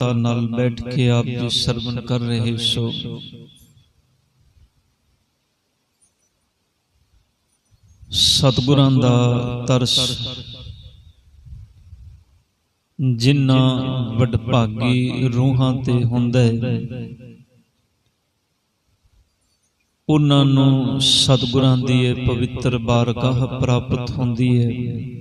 ਤਾ ਨਾਲ ਬੈਠ ਕੇ ਆਪ ਜੀ ਸਰਵਨ ਕਰ ਰਹੇ ਸੋ। ਸਤਿਗੁਰਾਂ ਦਾ ਤਰਸ ਜਿਨ੍ਹਾਂ ਵਡਭਾਗੀ ਰੂਹਾਂ ਤੇ ਹੁੰਦਾ ਹੈ, ਉਹਨਾਂ ਨੂੰ ਸਤਿਗੁਰਾਂ ਦੀ ਇਹ ਪਵਿੱਤਰ ਬਾਰਗਾਹ ਪ੍ਰਾਪਤ ਹੁੰਦੀ ਹੈ।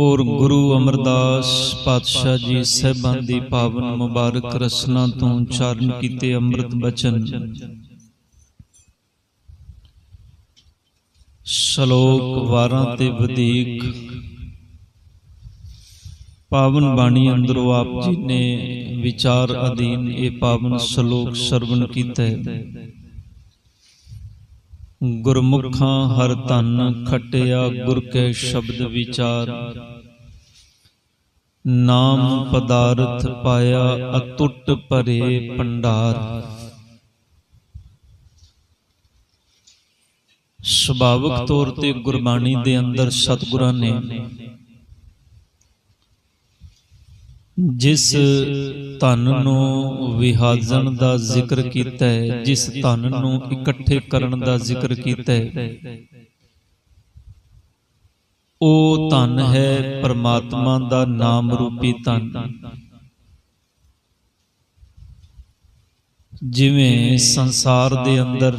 ਔਰ ਗੁਰੂ ਅਮਰਦਾਸ ਪਾਤਸ਼ਾਹ ਜੀ ਸਹਿਬਾਂ ਦੀ ਪਾਵਨ ਮੁਬਾਰਕ ਰਸਨਾ ਤੋਂ ਉਚਾਰਨ ਕੀਤੇ ਅੰਮ੍ਰਿਤ ਬਚਨ। ਸ਼ਲੋਕ ਵਾਰਾਂ ਤੇ ਵਧੇਕ। ਪਾਵਨ ਬਾਣੀ ਅੰਦਰੋਂ ਆਪ ਜੀ ਨੇ ਵਿਚਾਰ ਅਧੀਨ ਇਹ ਪਾਵਨ ਸ਼ਲੋਕ ਸਰਵਣ ਕੀਤਾ ਹੈ। ਗੁਰਮੁਖਾਂ ਹਰ ਧਨ ਖਟਿਆ, ਗੁਰ ਕੇ ਸ਼ਬਦ ਵਿਚਾਰ। ਨਾਮ ਪਦਾਰਥ ਪਾਇਆ, ਅਤੁੱਟ ਭਰੇ ਭੰਡਾਰ। ਸੁਭਾਵਿਕ ਤੌਰ ਤੇ ਗੁਰਬਾਣੀ ਦੇ ਅੰਦਰ ਸਤਿਗੁਰਾਂ ਨੇ ਜਿਸ ਧਨ ਨੂੰ ਵਿਹਾਜਣ ਦਾ ਜ਼ਿਕਰ ਕੀਤਾ ਹੈ, ਜਿਸ ਧਨ ਨੂੰ ਇਕੱਠੇ ਕਰਨ ਦਾ ਜ਼ਿਕਰ ਕੀਤਾ ਹੈ, ਉਹ ਧਨ ਹੈ ਪਰਮਾਤਮਾ ਦਾ ਨਾਮ ਰੂਪੀ ਧਨ। ਜਿਵੇਂ ਸੰਸਾਰ ਦੇ ਅੰਦਰ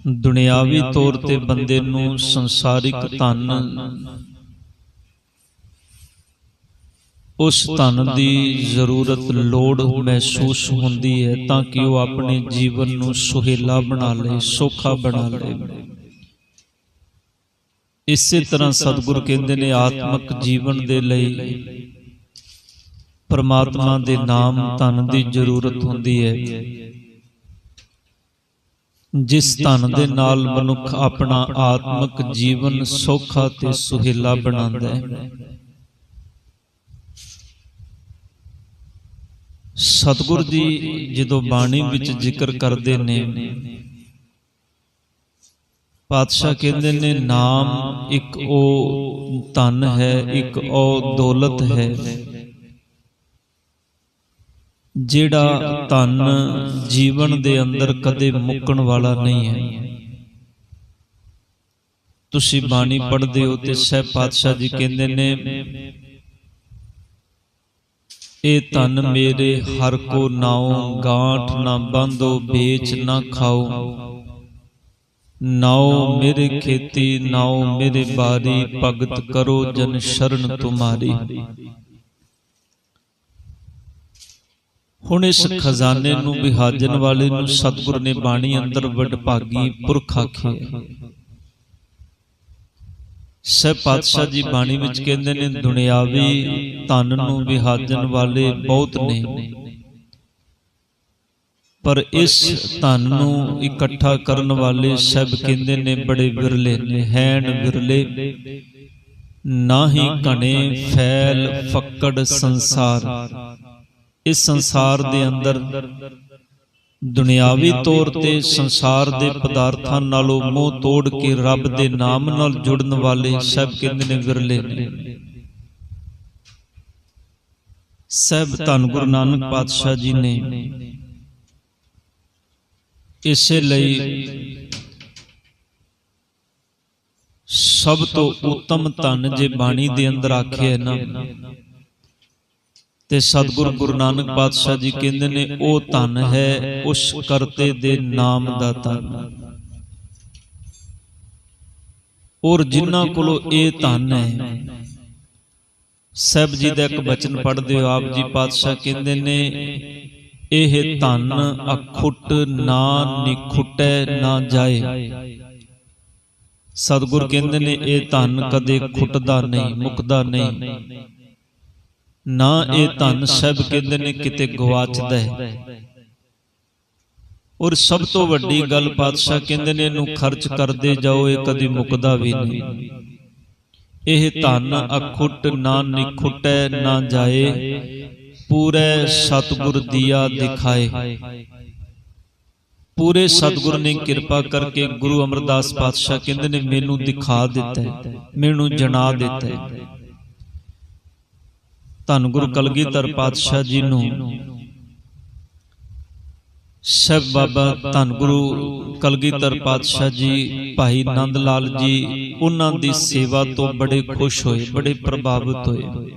ਦੁਨਿਆਵੀ ਤੌਰ ਤੇ ਬੰਦੇ ਨੂੰ ਸੰਸਾਰਿਕ ਧਨ ਉਸ ਧਨ ਦੀ ਜ਼ਰੂਰਤ ਲੋੜ ਮਹਿਸੂਸ ਹੁੰਦੀ ਹੈ ਤਾਂ ਕਿ ਉਹ ਆਪਣੇ ਜੀਵਨ ਨੂੰ ਸੁਹੇਲਾ ਬਣਾ ਲੇ ਸੌਖਾ ਬਣਾ ਲੇ। ਇਸੇ ਤਰ੍ਹਾਂ ਸਤਿਗੁਰ ਕਹਿੰਦੇ ਨੇ ਆਤਮਿਕ ਜੀਵਨ ਦੇ ਲਈ ਪਰਮਾਤਮਾ ਦੇ ਨਾਮ ਧਨ ਦੀ ਜ਼ਰੂਰਤ ਹੁੰਦੀ ਹੈ। ਜਿਸ ਧਨ ਦੇ ਨਾਲ ਮਨੁੱਖ ਆਪਣਾ ਆਤਮਿਕ ਜੀਵਨ ਸੌਖਾ ਤੇ ਸੁਹੇਲਾ ਬਣਾਉਂਦਾ ਹੈ। ਸਤਿਗੁਰ ਜੀ ਜਦੋਂ ਬਾਣੀ ਵਿੱਚ ਜ਼ਿਕਰ ਕਰਦੇ ਨੇ, ਪਾਤਸ਼ਾਹ ਕਹਿੰਦੇ ਨੇ, ਨਾਮ ਇੱਕ ਉਹ ਧਨ ਹੈ, ਇੱਕ ਉਹ ਦੌਲਤ ਹੈ। ਜਿਹੜਾ ਧਨ ਜੀਵਨ ਦੇ ਅੰਦਰ ਕਦੇ ਮੁੱਕਣ ਵਾਲਾ ਨਹੀਂ ਹੈ। ਤੁਸੀਂ ਬਾਣੀ ਪੜ੍ਹਦੇ ਹੋ ਤੇ ਸਹਿ ਪਾਤਸ਼ਾਹ ਜੀ ਕਹਿੰਦੇ ਨੇ ਇਹ ਧਨ ਮੇਰੇ ਹਰ ਕੋ ਨਾਉ ਗਾਂਠ ਨਾ ਬੰਧੋ ਵੇਚ ਨਾ ਖਾਓ। ਨਾਉ ਮੇਰੇ ਖੇਤੀ ਨਾਉ ਮੇਰੇ ਬਾਰੀ ਭਗਤ ਕਰੋ ਜਨ ਸ਼ਰਨ ਤੁਮਾਰੀ। ਹੁਣ ਇਸ ਖਜ਼ਾਨੇ ਨੂੰ ਵਿਹਾਜਨ ਵਾਲੇ ਨੂੰ ਸਤਿਗੁਰ ਨੇ ਬਾਣੀ ਅੰਦਰ ਵਡਭਾਗੀ ਪੁਰਖ ਆਖਿਆ ਸਹਿ ਪਾਤਸ਼ਾਹ ਜੀ ਬਾਣੀ ਵਿੱਚ ਕਹਿੰਦੇ ਨੇ, ਦੁਨਿਆਵੀ ਧਨ ਨੂੰ ਵਿਹਾਜਨ ਵਾਲੇ ਬਹੁਤ ਨੇ। ਪਰ ਇਸ ਧਨ ਨੂੰ ਇਕੱਠਾ ਕਰਨ ਵਾਲੇ ਸਭ ਕਹਿੰਦੇ ਨੇ, ਬੜੇ ਵਿਰਲੇ ਨੇ, ਹੈਣ ਵਿਰਲੇ। ਨਾ ਹੀ ਘਣੇ, ਫੈਲ, ਫੱਕੜ ਸੰਸਾਰ। ਇਸ ਸੰਸਾਰ ਦੇ ਅੰਦਰ ਦੁਨਿਆਵੀ ਤੌਰ ਤੇ ਸੰਸਾਰ ਦੇ ਪਦਾਰਥਾਂ ਨਾਲੋਂ ਮੋਹ ਤੋੜ ਕੇ ਰੱਬ ਦੇ ਨਾਮ ਨਾਲ ਜੁੜਨ ਵਾਲੇ ਸਭ ਕਹਿੰਦੇ ਨੇ ਵਿਰਲੇ ਨੇ ਸਭ ਧੰਨ ਗੁਰੂ ਨਾਨਕ ਪਾਤਸ਼ਾਹ ਜੀ ਨੇ। ਇਸੇ ਲਈ ਸਭ ਤੋਂ ਉੱਤਮ ਧਨ ਜੇ ਬਾਣੀ ਦੇ ਅੰਦਰ ਆਖਿਆ ਨਾ। ਤੇ ਸਤਿਗੁਰ ਗੁਰੂ ਨਾਨਕ ਪਾਤਸ਼ਾਹ ਜੀ ਕਹਿੰਦੇ ਨੇ, ਉਹ ਧਨ ਹੈ, ਉਸ ਕਰਤੇ ਦੇ ਨਾਮ ਦਾ ਧਨ। ਔਰ ਜਿਨ੍ਹਾਂ ਕੋਲੋਂ ਇਹ ਧਨ ਹੈ ਸਭ ਜੀ ਦਾ ਇੱਕ ਬਚਨ ਪੜ੍ਹਦੇ ਹੋ, ਆਪ ਜੀ ਪਾਤਸ਼ਾਹ ਕਹਿੰਦੇ ਨੇ, ਇਹ ਧਨ ਅਖੁੱਟ ਨਾ ਨਿਖੁੱਟੈ, ਨਾ ਜਾਏ। ਸਤਿਗੁਰ ਕਹਿੰਦੇ ਨੇ, ਇਹ ਧਨ ਕਦੇ ਖੁੱਟਦਾ ਨਹੀਂ, ਮੁੱਕਦਾ ਨਹੀਂ। ਨਾ ਇਹ ਧਨ ਸਭ ਕਹਿੰਦੇ ਨੇ ਕਿਤੇ ਗਵਾਚਦਾ ਹੈ। ਔਰ ਸਭ ਤੋਂ ਵੱਡੀ ਗੱਲ ਪਾਤਸ਼ਾਹ ਕਹਿੰਦੇ ਨੇ ਇਹਨੂੰ ਖਰਚ ਕਰਦੇ ਜਾਓ ਇਹ ਕਦੀ ਮੁੱਕਦਾ ਵੀ ਨਹੀਂ। ਇਹ ਧਨ ਅਖੁੱਟ ਨਾ ਨਿਖੁੱਟੈ ਨਾ ਜਾਏ। ਪੂਰੇ ਸਤਗੁਰ ਦੀਆ ਦਿਖਾਏ। ਪੂਰੇ ਸਤਿਗੁਰ ਨੇ ਕਿਰਪਾ ਕਰਕੇ ਗੁਰੂ ਅਮਰਦਾਸ ਪਾਤਸ਼ਾਹ ਕਹਿੰਦੇ ਨੇ ਮੈਨੂੰ ਦਿਖਾ ਦਿੱਤਾ ਮੈਨੂੰ ਜਣਾ ਦਿੱਤਾ ਧੰਨ ਗੁਰੂ ਕਲਗੀਧਰ ਪਾਤਸ਼ਾਹ ਜੀ ਨੂੰ। ਸਭ ਬਾਬਾ ਧੰਨ ਗੁਰੂ ਕਲਗੀਧਰ ਪਾਤਸ਼ਾਹ ਜੀ ਭਾਈ ਨੰਦ ਲਾਲ ਜੀ ਉਹਨਾਂ ਦੀ ਸੇਵਾ ਤੋਂ ਬੜੇ ਖੁਸ਼ ਹੋਏ ਬੜੇ ਪ੍ਰਭਾਵਿਤ ਹੋਏ।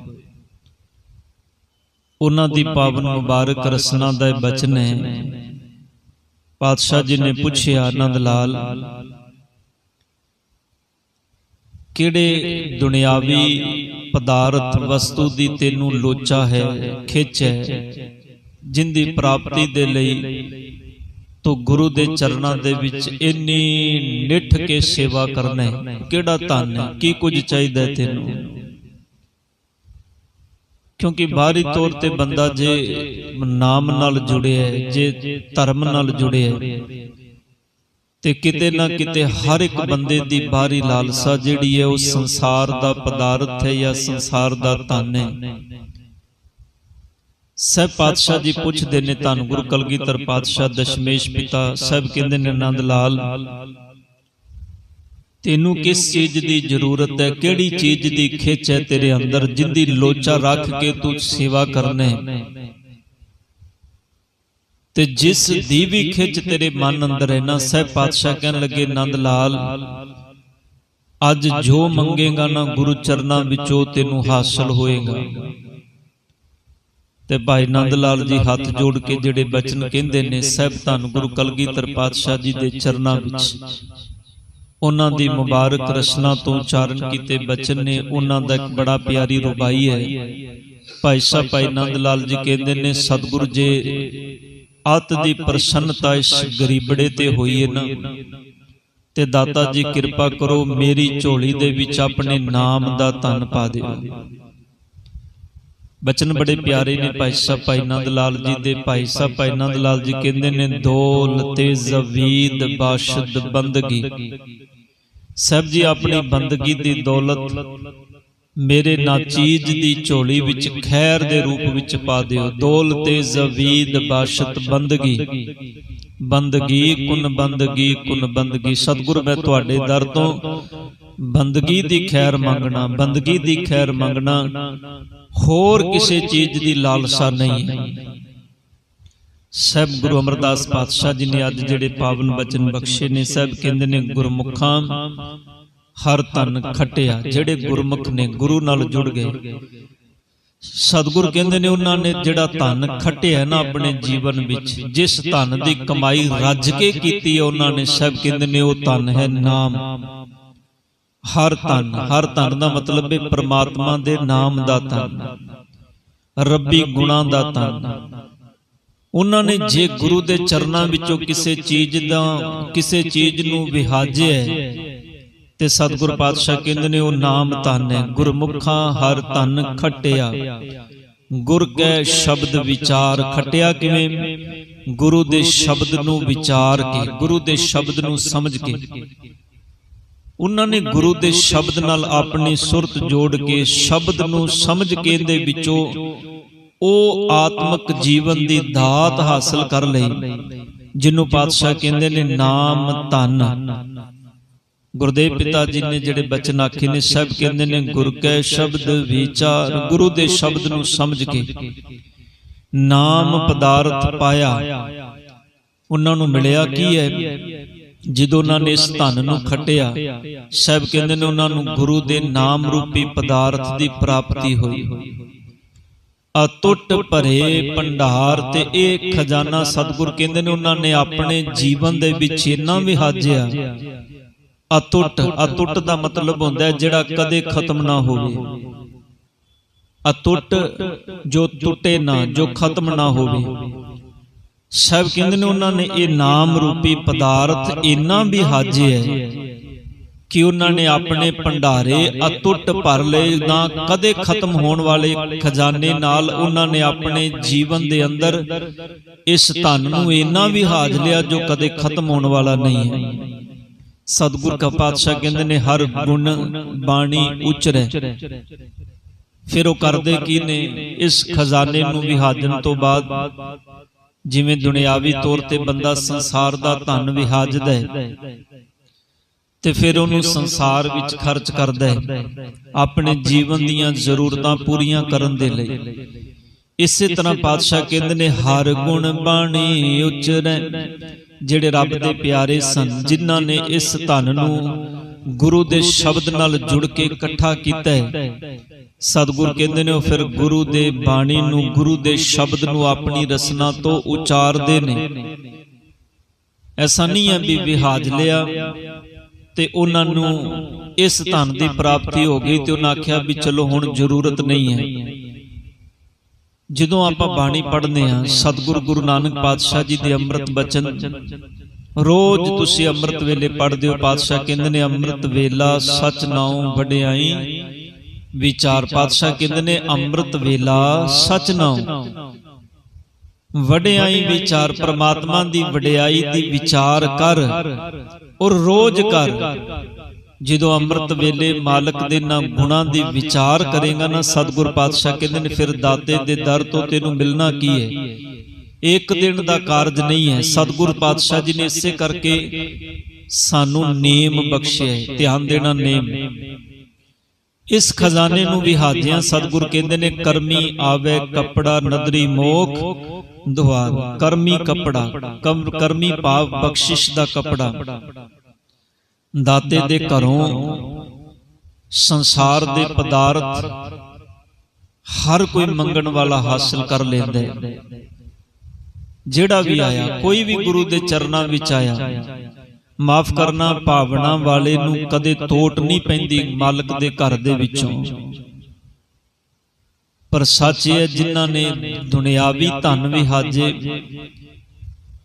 ਉਹਨਾਂ ਦੀ ਪਾਵਨ ਮੁਬਾਰਕ ਰਸਨਾ ਦਾ ਇਹ ਬਚਨ ਹੈ। ਪਾਤਸ਼ਾਹ ਜੀ ਨੇ ਪੁੱਛਿਆ ਆਨੰਦ ਲਾਲ ਕਿਹੜੇ ਦੁਨਿਆਵੀ ਪਦਾਰਥ ਵਸਤੂ ਦੀ ਤੈਨੂੰ ਲੋਚਾ ਹੈ, ਖਿੱਚ ਹੈ ਜਿੰਦੀ ਪ੍ਰਾਪਤੀ ਦੇ ਲਈ ਤੂੰ ਗੁਰੂ ਦੇ ਚਰਨਾਂ ਦੇ ਵਿੱਚ ਇੰਨੀ ਨਿੱਠ ਕੇ ਸੇਵਾ ਕਰਨਾ ਹੈ। ਕਿਹੜਾ ਧਨ ਹੈ? ਕੀ ਕੁਝ ਚਾਹੀਦਾ ਹੈ ਤੈਨੂੰ? ਕਿਉਂਕਿ ਬਾਹਰੀ ਤੌਰ ਤੇ ਬੰਦਾ ਜੇ ਨਾਮ ਨਾਲ ਜੁੜਿਆ ਹੈ, ਜੇ ਧਰਮ ਨਾਲ ਜੁੜਿਆ ਹੈ ਤੇ ਕਿਤੇ ਨਾ ਕਿਤੇ ਹਰ ਇੱਕ ਬੰਦੇ ਦੀ ਬਾਹਰੀ ਲਾਲਸਾ ਜਿਹੜੀ ਹੈ ਉਹ ਸੰਸਾਰ ਦਾ ਪਦਾਰਥ ਹੈ ਜਾਂ ਸੰਸਾਰ ਦਾ ਧਨ ਹੈ। ਸਹਿਬ ਪਾਤਸ਼ਾਹ ਜੀ ਪੁੱਛਦੇ ਨੇ ਧੰਨ ਗੁਰੂ ਕਲਗੀਧਰ ਪਾਤਸ਼ਾਹ ਦਸ਼ਮੇਸ਼ ਪਿਤਾ ਸਹਿਬ ਕਹਿੰਦੇ ਨੇ ਆਨੰਦ ਲਾਲ ਤੈਨੂੰ ਕਿਸ ਚੀਜ਼ ਦੀ ਜ਼ਰੂਰਤ ਹੈ? ਕਿਹੜੀ ਚੀਜ਼ ਦੀ ਖਿੱਚ ਹੈ ਤੇਰੇ ਅੰਦਰ? ਜਿੰਦੀ ਲੋਚਾ ਰੱਖ ਕੇ ਤੂੰ ਸੇਵਾ ਕਰਨਾ ਤੇ ਜਿਸ ਦੀ ਵੀ ਖਿੱਚ ਤੇਰੇ ਮਨ ਅੰਦਰ ਹੈ ਨਾ ਸਹਿਬ ਪਾਤਸ਼ਾਹ ਕਹਿਣ ਲੱਗੇ ਆਨੰਦ ਲਾਲ ਅੱਜ ਜੋ ਮੰਗੇਗਾ ਨਾ ਗੁਰੂ ਚਰਨਾਂ ਵਿੱਚੋਂ ਤੈਨੂੰ ਹਾਸਲ ਹੋਏਗਾ। ਤੇ ਭਾਈ ਨੰਦ ਲਾਲ ਜੀ ਹੱਥ ਜੋੜ ਕੇ ਜਿਹੜੇ ਬਚਨ ਕਹਿੰਦੇ ਨੇ ਸਹਿਬ ਧੰਨ ਗੁਰੂ ਕਲਗੀਧਰ ਪਾਤਸ਼ਾਹ ਜੀ ਦੇ ਚਰਨਾਂ ਵਿੱਚ। ਉਹਨਾਂ ਦੀ ਮੁਬਾਰਕ ਰਸਨਾ ਤੋਂ ਉਚਾਰਨ ਕੀਤੇ ਬਚਨ ਨੇ ਉਹਨਾਂ ਦਾ ਇੱਕ ਬੜਾ ਪਿਆਰੀ ਰੁਬਾਈ ਹੈ। ਭਾਈ ਸਾਹਿਬ ਭਾਈ ਨੰਦ ਲਾਲ ਜੀ ਕਹਿੰਦੇ ਨੇ ਸਤਿਗੁਰ ਜੇ ਅਤ ਦੀ ਪ੍ਰਸੰਨਤਾ ਇਸ ਗਰੀਬੜੇ ਤੇ ਹੋਈ ਹੈ ਨਾ ਤੇ ਦਾਤਾ ਜੀ ਕਿਰਪਾ ਕਰੋ ਮੇਰੀ ਝੋਲੀ ਦੇ ਵਿੱਚ ਆਪਣੇ ਨਾਮ ਦਾ ਧਨ ਪਾ ਦਿਓ। ਬਚਨ ਬੜੇ ਪਿਆਰੇ ਨੇ ਭਾਈ ਸਾਹਿਬ ਭਾਈ ਨੰਦ ਲਾਲ ਜੀ ਦੇ। ਭਾਈ ਸਾਹਿਬ ਭਾਈ ਨੰਦ ਲਾਲ ਜੀ ਕਹਿੰਦੇ ਨੇ ਦੋਲ ਤੇ ਜ਼ਵੀਦ ਬਾਸ਼ਦ ਬੰਦਗੀ। ਸਭ ਜੀ ਆਪਣੀ ਬੰਦਗੀ ਦੀ ਦੌਲਤ ਮੇਰੇ ਨਾਚੀਜ ਦੀ ਝੋਲੀ ਵਿੱਚ ਖੈਰ ਦੇ ਰੂਪ ਵਿੱਚ ਪਾ ਦਿਓ। ਦੋਲ ਤੇ ਜ਼ਵੀਦ ਬਾਸ਼ਤ ਬੰਦਗੀ। ਬੰਦਗੀ। ਕੁਨ ਬੰਦਗੀ ਕੁਨ ਬੰਦਗੀ। ਸਤਿਗੁਰ ਮੈਂ ਤੁਹਾਡੇ ਦਰ ਤੋਂ ਬੰਦਗੀ ਦੀ ਖੈਰ ਮੰਗਣਾ ਬੰਦਗੀ ਦੀ ਖੈਰ ਮੰਗਣਾ। ਹੋਰ ਕਿਸੇ ਚੀਜ਼ ਦੀ ਲਾਲਸਾ ਨਹੀਂ। ਹੈ ਸਭ ਗੁਰੂ ਅਮਰਦਾਸ ਪਾਤਸ਼ਾਹ ਜੀ ਨੇ ਅੱਜ ਜਿਹੜੇ ਪਾਵਨ ਬਚਨ ਬਖਸ਼ੇ ਨੇ ਸਭ ਕਹਿੰਦੇ ਨੇ ਗੁਰਮੁਖਾਂ। ਹਰ ਤਨ ਖਟਿਆ ਜਿਹੜੇ ਗੁਰਮੁਖ ਨੇ ਗੁਰੂ ਨਾਲ ਜੁੜ ਗਏ। ਸਤਿਗੁਰ ਕਹਿੰਦੇ ਨੇ ਉਹਨਾਂ ਨੇ ਜਿਹੜਾ ਧਨ ਖਟਿਆ ਨਾ ਆਪਣੇ ਜੀਵਨ ਵਿੱਚ ਜਿਸ ਧਨ ਦੀ ਕਮਾਈ ਰੱਜ ਕੇ ਕੀਤੀ ਹੈ ਉਹਨਾਂ ਨੇ ਸਭ ਕਹਿੰਦੇ ਨੇ ਉਹ ਧਨ ਹੈ ਨਾਮ। ਹਰ ਤਨ ਹਰ ਤਨ ਦਾ ਮਤਲਬ ਹੈ ਪ੍ਰਮਾਤਮਾ ਦੇ ਨਾਮ ਦਾ ਤਨ ਰੱਬੀ ਗੁਣਾ ਦਾ ਤਨ ਉਹਨਾਂ ਨੇ ਜੇ ਗੁਰੂ ਦੇ ਚਰਨਾਂ ਵਿੱਚੋਂ ਕਿਸੇ ਚੀਜ਼ ਦਾ ਕਿਸੇ ਚੀਜ਼ ਨੂੰ ਵਿਹਾਜਿਆ ਤੇ ਸਤਿਗੁਰ ਪਾਤਸ਼ਾਹ ਕਹਿੰਦੇ ਨੇ, ਉਹ ਨਾਮ ਧਨ ਹੈ, ਗੁਰਮੁਖਾਂ ਹਰ ਤਨ ਖਟਿਆ। ਗੁਰ ਕੈ ਸ਼ਬਦ ਵਿਚਾਰ ਖਟਿਆ ਕਿਵੇਂ? ਗੁਰੂ ਦੇ ਸ਼ਬਦ ਨੂੰ ਵਿਚਾਰ ਕੇ, ਗੁਰੂ ਦੇ ਸ਼ਬਦ ਨੂੰ ਸਮਝ ਕੇ। ਉਹਨਾਂ ਨੇ ਗੁਰੂ ਦੇ ਸ਼ਬਦ ਨਾਲ ਆਪਣੀ ਸੁਰਤ ਜੋੜ ਕੇ ਸ਼ਬਦ ਨੂੰ ਸਮਝ ਕੇ ਦੇ ਵਿੱਚੋਂ ਉਹ ਆਤਮਿਕ ਜੀਵਨ ਦੀ ਦਾਤ ਹਾਸਲ ਕਰ ਲਈ, ਜਿਹਨੂੰ ਪਾਤਸ਼ਾਹ ਕਹਿੰਦੇ ਨੇ ਨਾਮ ਧਨ। ਗੁਰਦੇਵ ਪਿਤਾ ਜੀ ਨੇ ਜਿਹੜੇ ਬਚਨ ਆਖੇ ਨੇ ਸਭ ਕਹਿੰਦੇ ਨੇ ਗੁਰ ਕੈ ਸ਼ਬਦ ਵਿਚਾਰ ਗੁਰੂ ਦੇ ਸ਼ਬਦ ਨੂੰ ਸਮਝ ਕੇ। ਨਾਮ ਪਦਾਰਥ ਪਾਇਆ। ਉਹਨਾਂ ਨੂੰ ਮਿਲਿਆ ਕੀ ਹੈ? ਜਦੋਂ ਉਹਨਾਂ ਨੇ ਇਸ ਧਨ ਨੂੰ ਖਟਿਆ ਸਭ ਕਹਿੰਦੇ ਨੇ ਉਹਨਾਂ ਨੂੰ ਗੁਰੂ ਦੇ ਨਾਮ ਰੂਪੀ ਪਦਾਰਥ ਦੀ ਪ੍ਰਾਪਤੀ ਹੋਈ। ਅਟੁੱਟ ਭਰੇ ਭੰਡਾਰ ਤੇ ਇਹ ਖਜ਼ਾਨਾ ਸਤਿਗੁਰ ਕਹਿੰਦੇ ਨੇ ਉਹਨਾਂ ਨੇ ਆਪਣੇ ਜੀਵਨ ਦੇ ਵਿੱਚ ਇੰਨਾ ਵਿਹਾਜਿਆ। ਅਟੁੱਟ ਅਟੁੱਟ ਦਾ ਮਤਲਬ ਹੁੰਦਾ ਹੈ ਜਿਹੜਾ ਕਦੇ ਖਤਮ ਨਾ ਹੋਵੇ। ਅਟੁੱਟ ਜੋ ਟੁੱਟੇ ਨਾ ਜੋ ਖਤਮ ਨਾ ਹੋਵੇ। ਸਭ ਕਹਿੰਦੇ ਨੇ ਉਹਨਾਂ ਨੇ ਇਹ ਨਾਮ ਰੂਪੀ ਪਦਾਰਥ ਇੰਨਾ ਵੀ ਹਾਜਿਆ ਕਿ ਉਹਨਾਂ ਨੇ ਆਪਣੇ ਭੰਡਾਰੇ ਅਟੁੱਟ ਭਰ ਲਏ ਨਾ ਕਦੇ ਖਤਮ ਹੋਣ ਵਾਲੇ ਖਜ਼ਾਨੇ ਨਾਲ ਉਹਨਾਂ ਨੇ ਆਪਣੇ ਜੀਵਨ ਦੇ ਅੰਦਰ ਇਸ ਧਨ ਨੂੰ ਇੰਨਾ ਵੀ ਹਾਜ ਲਿਆ ਜੋ ਕਦੇ ਖਤਮ ਹੋਣ ਵਾਲਾ ਨਹੀਂ ਹੈ। ਸਤਿਗੁਰ ਕਾ ਪਾਤਸ਼ਾਹ ਕਹਿੰਦੇ ਨੇ ਹਰ ਗੁਣ ਬਾਣੀ ਉਚਰੈ। ਫਿਰ ਉਹ ਕਰਦੇ ਕੀ ਨੇ? ਇਸ ਖਜ਼ਾਨੇ ਨੂੰ ਵਿਹਾਜਣ ਤੋਂ ਬਾਅਦ ਜਿਵੇਂ ਦੁਨਿਆਵੀ ਤੌਰ ਤੇ ਬੰਦਾ ਸੰਸਾਰ ਦਾ ਧਨ ਵਿਹਾਜਦਾ ਹੈ। ਤੇ ਫਿਰ ਉਹਨੂੰ ਸੰਸਾਰ ਵਿੱਚ ਖਰਚ ਕਰਦਾ ਹੈ। ਆਪਣੇ ਜੀਵਨ ਦੀਆਂ ਜ਼ਰੂਰਤਾਂ ਪੂਰੀਆਂ ਕਰਨ ਦੇ ਲਈ। ਇਸੇ ਤਰ੍ਹਾਂ ਪਾਤਸ਼ਾਹ ਕਹਿੰਦੇ ਨੇ ਹਰ ਗੁਣ ਬਾਣੀ ਉਚਰੈ। ਜਿਹੜੇ ਰੱਬ ਦੇ ਪਿਆਰੇ ਸਨ ਜਿਨ੍ਹਾਂ ਨੇ ਇਸ ਧਨ ਨੂੰ ਗੁਰੂ ਦੇ ਸ਼ਬਦ ਨਾਲ ਜੁੜ ਕੇ ਇਕੱਠਾ ਕੀਤਾ ਹੈ। ਸਤਿਗੁਰ ਕਹਿੰਦੇ ਨੇ ਉਹ ਫਿਰ ਗੁਰੂ ਦੇ ਬਾਣੀ ਨੂੰ ਗੁਰੂ ਦੇ ਸ਼ਬਦ ਨੂੰ ਆਪਣੀ ਰਸਨਾ ਤੋਂ ਉਚਾਰਦੇ ਨੇ। ਐਸਾ ਨਹੀਂ ਹੈ ਵੀ ਵਿਹਾਜ ਲਿਆ ਤੇ ਉਹਨਾਂ ਨੂੰ ਇਸ ਧਨ ਦੀ ਪ੍ਰਾਪਤੀ ਹੋ ਗਈ ਤੇ ਉਹਨਾਂ ਆਖਿਆ ਵੀ ਚਲੋ ਹੁਣ ਜ਼ਰੂਰਤ ਨਹੀਂ ਹੈ। ਜਦੋਂ ਆਪਾਂ ਬਾਣੀ ਪੜ੍ਹਦੇ ਹਾਂ ਸਤਿਗੁਰ ਗੁਰੂ ਨਾਨਕ ਪਾਤਸ਼ਾਹ ਜੀ ਦੇ ਅੰਮ੍ਰਿਤ ਬਚਨ ਰੋਜ਼ ਤੁਸੀਂ ਅੰਮ੍ਰਿਤ ਵੇਲੇ ਪੜ੍ਹਦੇ ਹੋ ਪਾਤਸ਼ਾਹ ਕਹਿੰਦੇ ਨੇ ਅੰਮ੍ਰਿਤ ਵੇਲਾ ਸਚ ਨਾਉ ਵਡਿਆਈ। ਵਿਚਾਰ ਪਾਤਸ਼ਾਹ ਕਹਿੰਦੇ ਨੇ ਅੰਮ੍ਰਿਤ ਵੇਲਾ ਸਚ ਨਾਉ ਵਡਿਆਈ ਵਿਚਾਰ ਪ੍ਰਮਾਤਮਾ ਦੀ ਵਡਿਆਈ ਦੀ ਵਿਚਾਰ ਕਰ ਔਰ ਰੋਜ਼ ਕਰ। ਜਦੋਂ ਅੰਮ੍ਰਿਤ ਵੇਲੇ ਮਾਲਕ ਦੇ ਨਾ ਗੁਣਾਂ ਦੀ ਵਿਚਾਰ ਕਰੇਗਾ ਨਾ, ਸਤਿਗੁਰ ਪਾਤਸ਼ਾਹ ਕਹਿੰਦੇ ਨੇ, ਫਿਰ ਦਾਤੇ ਦੇ ਦਰ ਤੋਂ ਤੈਨੂੰ ਮਿਲਣਾ ਕੀ ਹੈ ਇੱਕ ਦਿਨ ਦਾ ਕਾਰਜ ਨਹੀਂ ਹੈ। ਸਤਿਗੁਰ ਪਾਤਸ਼ਾਹ ਜੀ ਨੇ ਇਸੇ ਕਰਕੇ ਸਾਨੂੰ ਨੇਮ ਬਖਸ਼ਿਆ ਹੈ। ਧਿਆਨ ਦੇਣਾ ਨੇਮ। ਇਸ ਖਜ਼ਾਨੇ ਨੂੰ ਵਿਹਾਜਿਆਂ ਸਤਿਗੁਰ ਕਹਿੰਦੇ ਨੇ, ਕਰਮੀ ਆਵੇ ਕਪੜਾ, ਨਦਰੀ ਮੋਖ ਦੁਆਰ ਕਰਮੀ ਕਪੜਾ ਕਰਮੀ ਭਾਵ ਬਖਸ਼ਿਸ਼ ਦਾ ਕਪੜਾ। ਦਾਤੇ ਦੇ ਘਰੋਂ ਸੰਸਾਰ ਦੇ ਪਦਾਰਥ ਹਰ ਕੋਈ ਮੰਗਣ ਵਾਲਾ ਹਾਸਲ ਕਰ ਲੈਂਦਾ। ਹੈ ਜਿਹੜਾ ਵੀ ਆਇਆ ਕੋਈ ਵੀ ਗੁਰੂ ਦੇ ਚਰਨਾਂ ਵਿੱਚ ਆਇਆ। ਮਾਫ ਕਰਨਾ ਭਾਵਨਾ ਵਾਲੇ ਨੂੰ ਕਦੇ ਤੋਟ ਨਹੀਂ ਪੈਂਦੀ ਮਾਲਕ ਦੇ ਘਰ ਦੇ ਵਿੱਚੋਂ। ਪਰ ਸੱਚ ਇਹ ਜਿਨ੍ਹਾਂ ਨੇ ਦੁਨਿਆਵੀ ਧਨ ਵਿਹਾਜੇ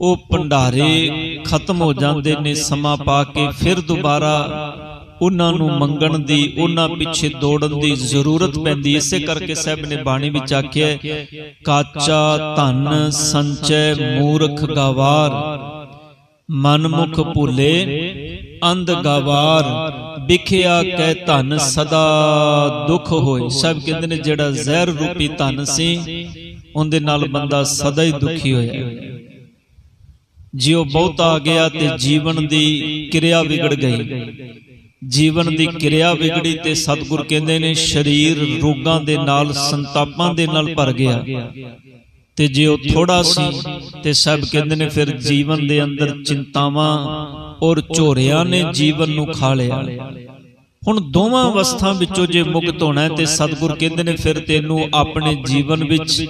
ਉਹ ਭੰਡਾਰੇ ਖਤਮ ਹੋ ਜਾਂਦੇ ਨੇ, ਸਮਾਂ ਪਾ ਕੇ ਫਿਰ ਦੁਬਾਰਾ ਉਹਨਾਂ ਨੂੰ ਮੰਗਣ ਦੀ, ਉਹਨਾਂ ਪਿੱਛੇ ਦੌੜਨ ਦੀ ਜ਼ਰੂਰਤ ਪੈਂਦੀ। ਇਸੇ ਕਰਕੇ ਸਾਹਿਬ ਨੇ ਬਾਣੀ ਵਿੱਚ ਆਖਿਆ ਕਾਚਾ ਧਨ ਸੰਚੈ ਮੂਰਖ ਗਵਾਰ, ਮਨਮੁਖ ਭੁੱਲੇ ਅੰਧ ਗਵਾਰ, ਵਿਖਿਆ ਕਹਿ ਧਨ ਸਦਾ ਦੁੱਖ ਹੋਏ। ਸਭ ਕਹਿੰਦੇ ਨੇ, ਜਿਹੜਾ ਜ਼ਹਿਰ ਰੂਪੀ ਧਨ ਸੀ, ਉਹਦੇ ਨਾਲ ਬੰਦਾ ਸਦਾ ਹੀ ਦੁਖੀ ਹੋਇਆ ਜਿਉ ਬਹੁਤਾ ਆ ਗਿਆ ਤੇ ਜੀਵਨ ਦੀ ਕਿਰਿਆ ਵਿਗੜ ਗਈ। ਜੀਵਨ ਦੀ ਕਿਰਿਆ ਵਿਗੜੀ ਤੇ ਸਤਿਗੁਰ ਕਹਿੰਦੇ ਨੇ ਸਰੀਰ ਰੋਗਾਂ ਦੇ ਨਾਲ ਸੰਤਾਪਾਂ ਦੇ ਨਾਲ ਭਰ ਗਿਆ। ਤੇ ਜੇ ਉਹ ਥੋੜਾ ਸੀ ਤੇ ਸਭ ਕਹਿੰਦੇ ਨੇ ਫਿਰ ਜੀਵਨ ਦੇ ਅੰਦਰ ਚਿੰਤਾਵਾਂ ਔਰ ਝੋਰਿਆਂ ਨੇ ਜੀਵਨ ਨੂੰ ਖਾ ਲਿਆ। ਹੁਣ ਦੋਵਾਂ ਅਵਸਥਾ ਵਿੱਚੋਂ ਜੇ ਮੁਕਤ ਹੋਣਾ ਤੇ ਸਤਿਗੁਰ ਕਹਿੰਦੇ ਨੇ ਫਿਰ ਤੈਨੂੰ ਆਪਣੇ ਜੀਵਨ ਵਿੱਚ